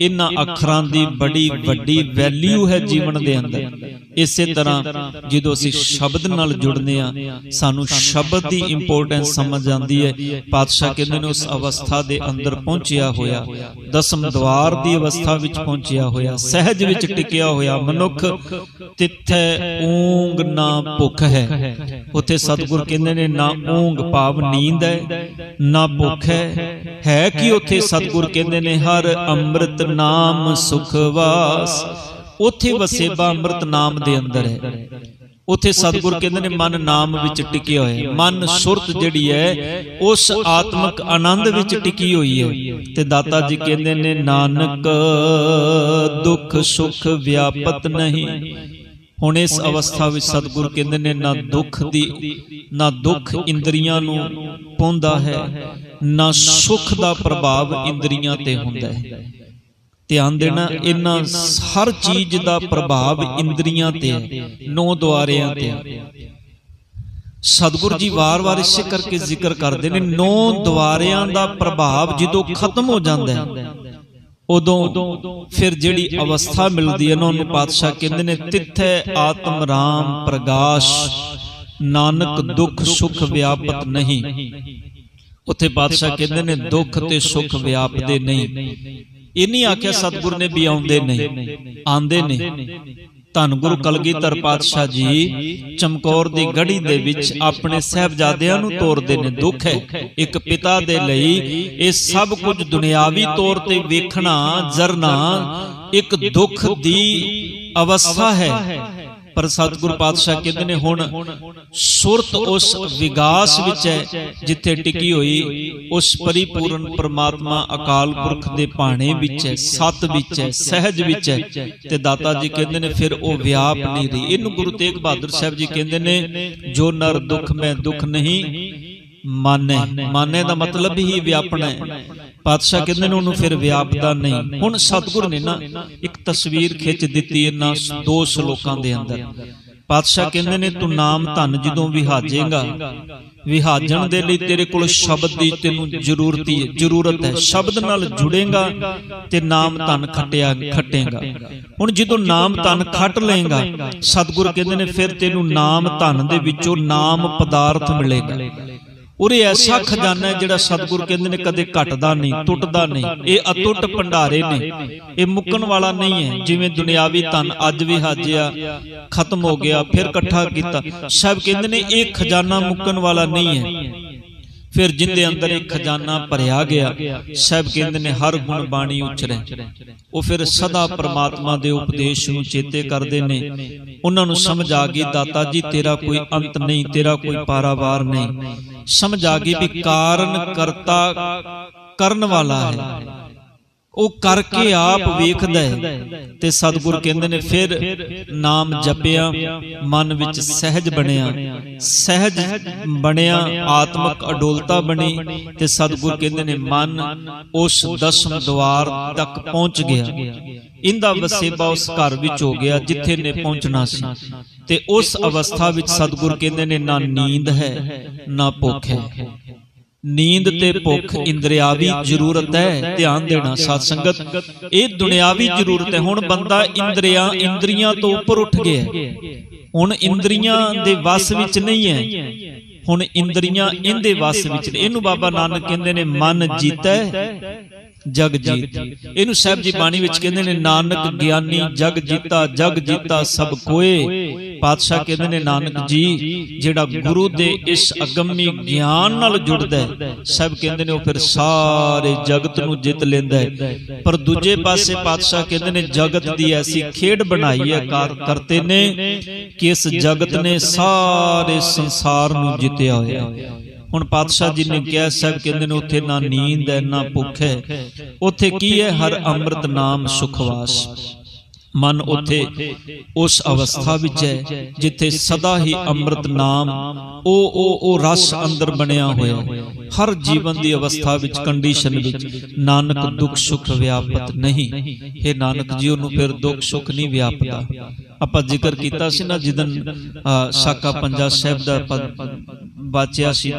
ਇਹਨਾਂ ਅੱਖਰਾਂ ਦੀ ਬੜੀ ਵੱਡੀ ਵੈਲਿਊ ਹੈ ਜੀਵਨ ਦੇ ਅੰਦਰ। ਇਸੇ ਤਰ੍ਹਾਂ ਜਦੋਂ ਅਸੀਂ ਸ਼ਬਦ ਨਾਲ ਜੁੜਨੇ ਆ ਸਾਨੂੰ ਸ਼ਬਦ ਦੀ ਇੰਪੋਰਟੈਂਸ ਸਮਝ ਆਉਂਦੀ ਹੈ। ਪਾਤਸ਼ਾਹ ਕਹਿੰਦੇ ਨੇ ਉਸ ਅਵਸਥਾ ਦੇ ਅੰਦਰ ਪਹੁੰਚਿਆ ਹੋਇਆ। ਦਸਮ ਦਵਾਰ ਦੀ ਅਵਸਥਾ ਵਿੱਚ ਪਹੁੰਚਿਆ ਹੋਇਆ। ਸਹਿਜ ਵਿੱਚ ਟਿਕਿਆ ਹੋਇਆ ਮਨੁੱਖ ਤਿੱਥੈ ਊਂਗ ਨਾ ਭੁੱਖ ਹੈ। ਉੱਥੇ ਸਤਿਗੁਰ ਕਹਿੰਦੇ ਨੇ ਨਾ ਊਂਗ ਭਾਵ ਨੀਂਦ ਹੈ ਨਾ ਭੁੱਖ ਹੈ। ਹੈ। ਕਿ ਉੱਥੇ ਸਤਿਗੁਰ ਕਹਿੰਦੇ ਨੇ ਹਰ ਅੰਮ੍ਰਿਤ ਨਾਮ ਸੁਖ ਵਾਸ ਉੱਥੇ ਵਸੇਬਾ ਅੰਮ੍ਰਿਤ ਨਾਮ ਦੇ ਅੰਦਰ ਹੈ। ਉੱਥੇ ਸਤਿਗੁਰ ਕਹਿੰਦੇ ਨੇ ਮਨ ਨਾਮ ਵਿੱਚ ਟਿਕਿਆ ਹੋਇਆ ਮਨ ਸੁਰਤ ਜਿਹੜੀ ਹੈ ਉਸ ਆਤਮਿਕ ਆਨੰਦ ਵਿੱਚ ਟਿਕੀ ਹੋਈ ਹੈ। ਤੇ ਦਾਤਾ ਜੀ ਕਹਿੰਦੇ ਨੇ ਨਾਨਕ ਦੁੱਖ ਸੁਖ ਵਿਆਪਤ ਨਹੀਂ। ਹੁਣ ਇਸ ਅਵਸਥਾ ਵਿੱਚ ਸਤਿਗੁਰ ਕਹਿੰਦੇ ਨੇ ਨਾ ਦੁੱਖ ਦੀ ਨਾ ਦੁੱਖ ਇੰਦਰੀਆਂ ਨੂੰ ਪਾਉਂਦਾ ਹੈ ਨਾ ਸੁਖ ਦਾ ਪ੍ਰਭਾਵ ਇੰਦਰੀਆਂ ਤੇ ਹੁੰਦਾ ਹੈ। ਧਿਆਨ ਦੇਣਾ ਇਹਨਾਂ ਹਰ ਚੀਜ਼ ਦਾ ਪ੍ਰਭਾਵ ਇੰਦਰੀਆਂ ਤੇ ਹੈ ਨੌ ਦੁਆਰਿਆਂ ਤੇ। ਸਤਿਗੁਰੂ ਜੀ ਵਾਰ-ਵਾਰ ਇਸੇ ਕਰਕੇ ਜ਼ਿਕਰ ਕਰਦੇ ਨੇ ਨੌ ਦੁਆਰਿਆਂ ਦਾ ਪ੍ਰਭਾਵ ਜਦੋਂ ਖਤਮ ਹੋ ਜਾਂਦਾ ਹੈ ਉਦੋਂ ਫਿਰ ਜਿਹੜੀ ਅਵਸਥਾ ਮਿਲਦੀ ਹੈ ਨਾ ਉਹਨੂੰ ਪਾਤਸ਼ਾਹ ਕਹਿੰਦੇ ਨੇ ਤਿੱਥੈ ਆਤਮ ਰਾਮ ਪ੍ਰਗਾਸ਼। ਨਾਨਕ ਦੁੱਖ ਸੁਖ ਵਿਆਪਤ ਨਹੀਂ। ਉੱਥੇ ਪਾਤਸ਼ਾਹ ਕਹਿੰਦੇ ਨੇ ਦੁੱਖ ਤੇ ਸੁਖ ਵਿਆਪਦੇ ਨਹੀਂ। ਇਹ ਨਹੀਂ ਆਖਿਆ ਸਤਿਗੁਰ ਨੇ ਵੀ ਆਉਂਦੇ ਨਹੀਂ ਆਂਦੇ ਨੇ ਧੰਨ ਗੁਰੂ ਕਲਗੀਧਰ ਪਾਤਸ਼ਾਹ ਜੀ ਚਮਕੌਰ ਦੀ ਗੜੀ ਦੇ ਵਿੱਚ ਆਪਣੇ ਸਹਿਬਜ਼ਾਦਿਆਂ ਨੂੰ ਤੋਰਦੇ ਨੇ ਦੁੱਖ ਹੈ। ਇੱਕ ਪਿਤਾ ਦੇ ਲਈ ਇਹ ਸਭ ਕੁਝ ਦੁਨਿਆਵੀ ਤੌਰ ਤੇ ਵੇਖਣਾ ਜਰਨਾ ਇੱਕ ਦੁੱਖ ਦੀ ਅਵਸਥਾ ਹੈ। ਪਰ ਸਤਿਗੁਰ ਪਾਤਸ਼ਾਹ ਕਹਿੰਦੇ ਨੇ ਹੁਣ ਸੁਰਤ ਉਸ ਵਿਗਾਸ ਵਿੱਚ ਹੈ ਜਿੱਥੇ ਟਿਕੀ ਹੋਈ, ਉਸ ਪਰਿਪੂਰਨ ਪ੍ਰਮਾਤਮਾ ਅਕਾਲ ਪੁਰਖ ਦੇ ਭਾਣੇ ਵਿੱਚ ਹੈ, ਸਤ ਵਿੱਚ ਹੈ, ਸਹਿਜ ਵਿੱਚ ਹੈ ਤੇ ਦਾਤਾ ਜੀ ਕਹਿੰਦੇ ਨੇ ਫਿਰ ਉਹ ਵਿਆਪ ਨਹੀਂ ਰਹੀ। ਇਹਨੂੰ ਗੁਰੂ ਤੇਗ ਬਹਾਦਰ ਸਾਹਿਬ ਜੀ ਕਹਿੰਦੇ ਨੇ, ਜੋ ਨਰ ਦੁੱਖ ਮੈਂ ਦੁੱਖ ਨਹੀਂ, ਮਾਨੇ। ਮਾਨੇ ਦਾ ਮਤਲਬ ਹੀ ਵਿਆਪਣਾ ਹੈ। ਪਾਤਸ਼ਾਹ ਕਹਿੰਦੇ ਨੇ ਉਹਨੂੰ ਫਿਰ ਵਿਆਪਦਾ ਨਹੀਂ। ਹੁਣ ਸਤਿਗੁਰ ਨੇ ਨਾ ਇੱਕ ਤਸਵੀਰ ਖਿੱਚ ਦਿੱਤੀ ਇਹਨਾਂ ਦੋ ਸ਼ਲੋਕਾਂ ਦੇ ਅੰਦਰ। ਪਾਤਸ਼ਾਹ ਕਹਿੰਦੇ ਨੇ ਤੂੰ ਨਾਮ ਧਨ ਜਦੋਂ ਵਿਹਾਜੇਗਾ ਵਿਹਾਜਣ ਦੇ ਲਈ ਤੇਰੇ ਕੋਲ ਸ਼ਬਦ ਦੀ ਤੈਨੂੰ ਜ਼ਰੂਰਤ ਹੈ ਜ਼ਰੂਰਤ ਹੈ ਸ਼ਬਦ ਨਾਲ ਜੁੜੇਗਾ ਤੇ ਨਾਮ ਧਨ ਖਟਿਆ ਖਟੇਗਾ। ਹੁਣ ਜਦੋਂ ਨਾਮ ਧਨ ਖਟ ਲਏਗਾ ਸਤਿਗੁਰ ਕਹਿੰਦੇ ਨੇ ਫਿਰ ਤੈਨੂੰ ਨਾਮ ਧਨ ਦੇ ਵਿੱਚੋਂ ਨਾਮ ਪਦਾਰਥ ਮਿਲੇਗਾ। ਉਰੇ ਐਸਾ ਖਜ਼ਾਨਾ ਹੈ ਜਿਹੜਾ ਸਤਿਗੁਰ ਕਹਿੰਦੇ ਨੇ ਕਦੇ ਘਟਦਾ ਨਹੀਂ, ਟੁੱਟਦਾ ਨਹੀਂ। ਇਹ ਅਟੁੱਟ ਭੰਡਾਰੇ ਨੇ। ਇਹ ਮੁੱਕਣ ਵਾਲਾ ਨਹੀਂ ਹੈ। ਜਿਵੇਂ ਦੁਨਿਆਵੀ ਧਨ ਅੱਜ ਵੀ ਹਾਜਿਆ ਖਤਮ ਹੋ ਗਿਆ, ਫਿਰ ਇਕੱਠਾ ਕੀਤਾ। ਸਭ ਕਹਿੰਦੇ ਨੇ ਇਹ ਖਜ਼ਾਨਾ ਮੁੱਕਣ ਵਾਲਾ ਨਹੀਂ ਹੈ। ਫਿਰ ਜਿੰਦੇ ਅੰਦਰ ਇੱਕ ਖਜ਼ਾਨਾ ਭਰਿਆ ਗਿਆ, ਸਭ ਕਹਿੰਦੇ ਨੇ ਹਰ ਗੁਣ ਬਾਣੀ ਉਚਰੇ। ਉਹ ਫਿਰ ਸਦਾ ਪ੍ਰਮਾਤਮਾ ਦੇ ਉਪਦੇਸ਼ ਨੂੰ ਚੇਤੇ ਕਰਦੇ ਨੇ। ਉਹਨਾਂ ਨੂੰ ਸਮਝ ਆ ਗਈ, ਦਾਤਾ ਜੀ, ਤੇਰਾ ਕੋਈ ਅੰਤ ਨਹੀਂ, ਤੇਰਾ ਕੋਈ ਪਾਰਾਵਾਰ ਨਹੀਂ। ਸਮਝ ਆ ਗਈ ਵੀ ਕਾਰਨ ਕਰਤਾ ਕਰਨ ਵਾਲਾ ਹੈ। ਉਹ ਕਰਕੇ ਆਪ ਵੇਖਦਾ ਹੈ ਤੇ ਸਤਿਗੁਰ ਕਹਿੰਦੇ ਨੇ ਫਿਰ ਨਾਮ ਜਪਿਆ ਮਨ ਵਿੱਚ ਸਹਿਜ ਬਣਿਆ। ਸਹਿਜ ਬਣਿਆ ਆਤਮਿਕ ਅਡੋਲਤਾ ਬਣੀ ਤੇ ਸਤਿਗੁਰ ਕਹਿੰਦੇ ਨੇ ਮਨ ਉਸ ਦਸਮ ਦਵਾਰ ਤੱਕ ਪਹੁੰਚ ਗਿਆ। ਇੰਦਾ ਵਸੇਬਾ ਉਸ ਘਰ ਵਿੱਚ ਹੋ ਗਿਆ ਜਿੱਥੇ ਨੇ ਪਹੁੰਚਣਾ ਸੀ। ਤੇ ਉਸ ਅਵਸਥਾ ਵਿੱਚ ਸਤਿਗੁਰ ਕਹਿੰਦੇ ਨੇ, ਨਾ ਨੀਂਦ ਹੈ, ਨਾ ਭੁੱਖ ਹੈ। ਨੀਂਦ ਤੇ ਭੁੱਖ ਇੰਦਰੀਆਵੀ ਜ਼ਰੂਰਤ ਹੈ, ਧਿਆਨ ਦੇਣਾ ਸਾਧ ਸੰਗਤ ਇਹ ਦੁਨਿਆਵੀ ਜ਼ਰੂਰਤ ਹੈ। ਹੁਣ ਬੰਦਾ ਇੰਦਰੀਆਂ ਇੰਦਰੀਆਂ ਤੋਂ ਉੱਪਰ ਉੱਠ ਗਿਆ ਹੁਣ ਇੰਦਰੀਆਂ ਦੇ ਵਸ ਵਿੱਚ ਨਹੀਂ ਹੈ। ਹੁਣ ਇੰਦਰੀਆਂ ਇਹਦੇ ਵਸ ਵਿੱਚ ਇਹਨੂੰ ਬਾਬਾ ਨਾਨਕ ਕਹਿੰਦੇ ਨੇ, ਮਨ ਜੀਤੈ ਜਗ ਜੀਤ। ਇਹਨੂੰ ਸਾਹਿਬ ਜੀ ਬਾਣੀ ਵਿੱਚ ਕਹਿੰਦੇ ਨੇ, ਨਾਨਕ ਗਿਆਨੀ ਜਗ ਜੀਤਾ ਜਗ ਜੀਤਾ ਸਭ ਕੋਏ। ਪਾਤਸ਼ਾਹ ਕਹਿੰਦੇ ਨੇ, ਨਾਨਕ ਜੀ, ਜਿਹੜਾ ਗੁਰੂ ਦੇ ਇਸ ਅਗੰਮੀ ਗਿਆਨ ਨਾਲ ਜੁੜਦਾ ਹੈ ਸਭ ਕਹਿੰਦੇ ਨੇ, ਉਹ ਫਿਰ ਸਾਰੇ ਜਗਤ ਨੂੰ ਜਿੱਤ ਲੈਂਦਾ ਹੈ। ਪਰ ਦੂਜੇ ਪਾਸੇ ਪਾਤਸ਼ਾਹ ਕਹਿੰਦੇ ਨੇ, ਜਗਤ ਦੀ ਐਸੀ ਖੇਡ ਬਣਾਈ ਹੈ, ਕਾਰ ਕਰਤੇ ਨੇ, ਕਿ ਇਸ ਜਗਤ ਨੇ ਸਾਰੇ ਸੰਸਾਰ ਨੂੰ ਜਿੱਤਿਆ ਹੋਇਆ ਹੁਣ ਪਾਤਸ਼ਾਹ ਜੀ ਨੇ ਕਿਹਾ, ਸਭ ਕਹਿੰਦੇ ਨੇ ਉੱਥੇ ਨਾ ਨੀਂਦ ਹੈ, ਨਾ ਭੁੱਖ ਹੈ। ਉੱਥੇ ਕੀ ਹੈ? ਹਰ ਅੰਮ੍ਰਿਤ ਨਾਮ ਸੁਖਵਾਸ। ਮਨ ਉੱਥੇ ਉਸ ਅਵਸਥਾ ਵਿੱਚ ਹੈ, ਜਿੱਥੇ ਸਦਾ ਹੀ ਅੰਮ੍ਰਿਤ ਨਾਮ, ਉਹ ਉਹ ਉਹ ਰਸ ਅੰਦਰ ਬਣਿਆ ਹੋਇਆ ਹਰ ਜੀਵਨ ਦੀ ਅਵਸਥਾ ਵਿੱਚ ਕੰਡੀਸ਼ਨ ਵਿੱਚ ਨਾਨਕ ਦੁੱਖ ਸੁਖ ਵਿਆਪਤ ਨਹੀਂ। ਇਹ ਨਾਨਕ ਜੀ, ਉਹਨੂੰ ਫਿਰ ਦੁੱਖ ਸੁਖ ਨਹੀਂ ਵਿਆਪਦਾ। ਆਪਾਂ ਜ਼ਿਕਰ ਕੀਤਾ ਸੀ ਨਾ ਜਿਦਨ ਸਾਕਾ ਪੰਜਾ ਸਾਹਿਬ ਦਾ ਆਪਾਂ ਬਾਚਿਆ ਸੀ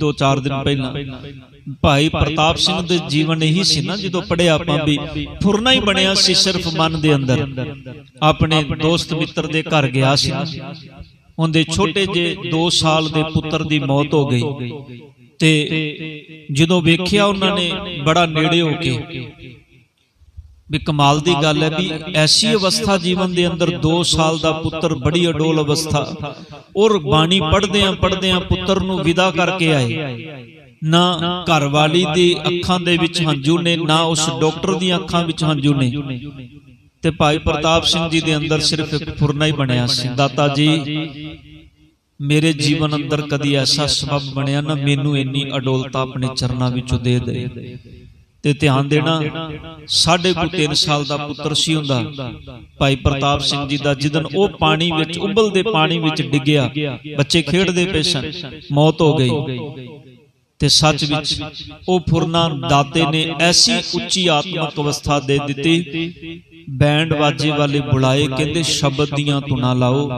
2-4 ਦਿਨ ਪਹਿਲਾਂ। ਭਾਈ ਪ੍ਰਤਾਪ ਸਿੰਘ ਦੇ ਜੀਵਨ ਇਹੀ ਸੀ ਨਾ ਜਦੋਂ ਪੜਿਆ ਆਪਾਂ ਵੀ ਫੁਰਨਾ ਹੀ ਬਣਿਆ ਸੀ ਸਿਰਫ ਮਨ ਦੇ ਅੰਦਰ। ਆਪਣੇ ਦੋਸਤ ਮਿੱਤਰ ਦੇ ਘਰ ਗਿਆ ਸੀ ਉਹਦੇ ਛੋਟੇ ਜੇ 2 ਸਾਲ ਦੇ ਪੁੱਤਰ ਦੀ ਮੌਤ ਹੋ ਗਈ। ਤੇ ਜਦੋਂ ਵੇਖਿਆ ਉਹਨਾਂ ਨੇ ਬੜਾ ਨੇੜੇ ਹੋ ਕੇ। ਵੀ ਕਮਾਲ ਦੀ ਗੱਲ ਹੈ ਵੀ ਐਸੀ ਅਵਸਥਾ ਜੀਵਨ ਦੇ ਅੰਦਰ 2 ਸਾਲ ਦਾ ਪੁੱਤਰ ਬੜੀ ਅਡੋਲ ਅਵਸਥਾ। ਔਰ ਬਾਣੀ ਪੜ੍ਹਦਿਆਂ ਪੜ੍ਹਦਿਆਂ ਪੁੱਤਰ ਨੂੰ ਵਿਦਾ ਕਰਕੇ ਆਏ। ਨਾ ਘਰ ਵਾਲੀ ਦੀ ਅੱਖਾਂ ਦੇ ਵਿੱਚ ਹੰਝੂ ਨੇ, ਨਾ ਉਸ ਡਾਕਟਰ ਦੀਆਂ ਅੱਖਾਂ ਵਿੱਚ ਹੰਝੂ ਨੇ। ਤੇ ਭਾਈ ਪ੍ਰਤਾਪ ਸਿੰਘ ਜੀ ਦੇ ਅੰਦਰ ਸਿਰਫ ਇੱਕ ਫੁਰਨਾ ਹੀ ਬਣਿਆ। ਸੀ ਦਾਤਾ ਜੀ, ਮੇਰੇ ਜੀਵਨ ਅੰਦਰ ਕਦੀ ਐਸਾ ਸਬਬ ਬਣਿਆ ਨਾ, ਮੈਨੂੰ ਇੰਨੀ ਅਡੋਲਤਾ ਆਪਣੇ ਚਰਨਾਂ ਵਿੱਚੋਂ ਦੇ ਦੇ। ਤੇ ਧਿਆਨ ਦੇਣਾ, ਸਾਢੇ ਕੁ ਤਿੰਨ ਸਾਲ ਦਾ ਪੁੱਤਰ ਸੀ ਹੁੰਦਾ ਭਾਈ ਪ੍ਰਤਾਪ ਸਿੰਘ ਜੀ ਦਾ ਜਿਦਨ ਉਹ ਪਾਣੀ ਵਿੱਚ, ਉਬਲਦੇ ਪਾਣੀ ਵਿੱਚ ਡਿੱਗਿਆ, ਬੱਚੇ ਖੇਡਦੇ ਪਏ ਸਨ, ਮੌਤ ਹੋ ਗਈ। ਤੇ ਸੱਚ ਵਿੱਚ ਉਹ ਫੁਰਨਾ ਦਾਤੇ ਨੇ ਐਸੀ ਉੱਚੀ ਆਤਮਿਕ ਅਵਸਥਾ ਦੇ ਦਿੱਤੀ। ਬੈਂਡ ਵਾਜੇ ਵਾਲੇ ਬੁਲਾਏ, ਕਹਿੰਦੇ, ਸ਼ਬਦ ਦੀਆਂ ਧੁਨਾਂ ਲਾਓ।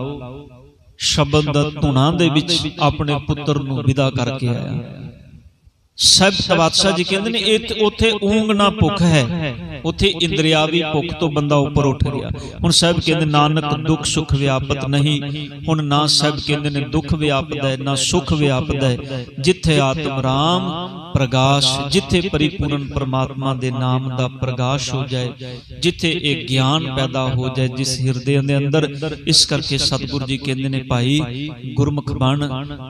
ਸ਼ਬਦ ਦਾ ਧੁਨਾਂ ਦੇ ਵਿੱਚ ਆਪਣੇ ਪੁੱਤਰ ਨੂੰ ਵਿਦਾ ਕਰਕੇ ਆਇਆ। ਸਭ ਤਵਾਤਸ਼ਾ ਜੀ ਕਹਿੰਦੇ ਨੇ, ਇਹ ਉੱਥੇ ਊਂਗ ਨਾ ਭੁੱਖ ਹੈ। ਉੱਥੇ ਇੰਦਰੀਆਵੀ ਭੁੱਖ ਤੋਂ ਬੰਦਾ ਉੱਪਰ ਉੱਠ ਗਿਆ ਹੁਣ ਸਭ ਕਹਿੰਦੇ ਨਾਨਕ ਦੁੱਖ ਸੁਖ ਵਿਆਪਤ ਨਹੀਂ ਹੁਣ ਨਾ ਸਭ ਕਹਿੰਦੇ ਨੇ ਦੁੱਖ ਵਿਆਪਦਾ ਹੈ ਨਾ ਸੁਖ ਵਿਆਪਦਾ ਹੈ। ਜਿੱਥੇ ਆਤਮ ਰਾਮ ਪ੍ਰਗਾਸ਼ ਜਿੱਥੇ ਪਰਿਪੂਰਨ ਪਰਮਾਤਮਾ ਦੇ ਨਾਮ ਦਾ ਪ੍ਰਗਾਸ਼ ਹੋ ਜਾਏ ਜਿੱਥੇ ਇਹ ਗਿਆਨ ਪੈਦਾ ਹੋ ਜਾਏ ਜਿਸ ਹਿਰਦੇ ਦੇ ਅੰਦਰ ਇਸ ਕਰਕੇ ਸਤਿਗੁਰੂ ਜੀ ਕਹਿੰਦੇ ਨੇ ਭਾਈ ਗੁਰਮੁਖ ਬਣ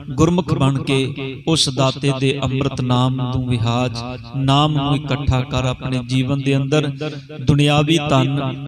ਗੁਰਮੁਖ ਬਣ ਕੇ ਉਸ ਦਾਤੇ ਦੇ ਅੰਮ੍ਰਿਤ ਨਾਮ ਨੂੰ ਵਿਹਾਜ ਨਾਮ ਨੂੰ ਇਕੱਠਾ ਕਰ ਆਪਣੇ ਜੀਵਨ ਦੇ ਅੰਦਰ ਦੁਨਿਆਵੀ ਧਨ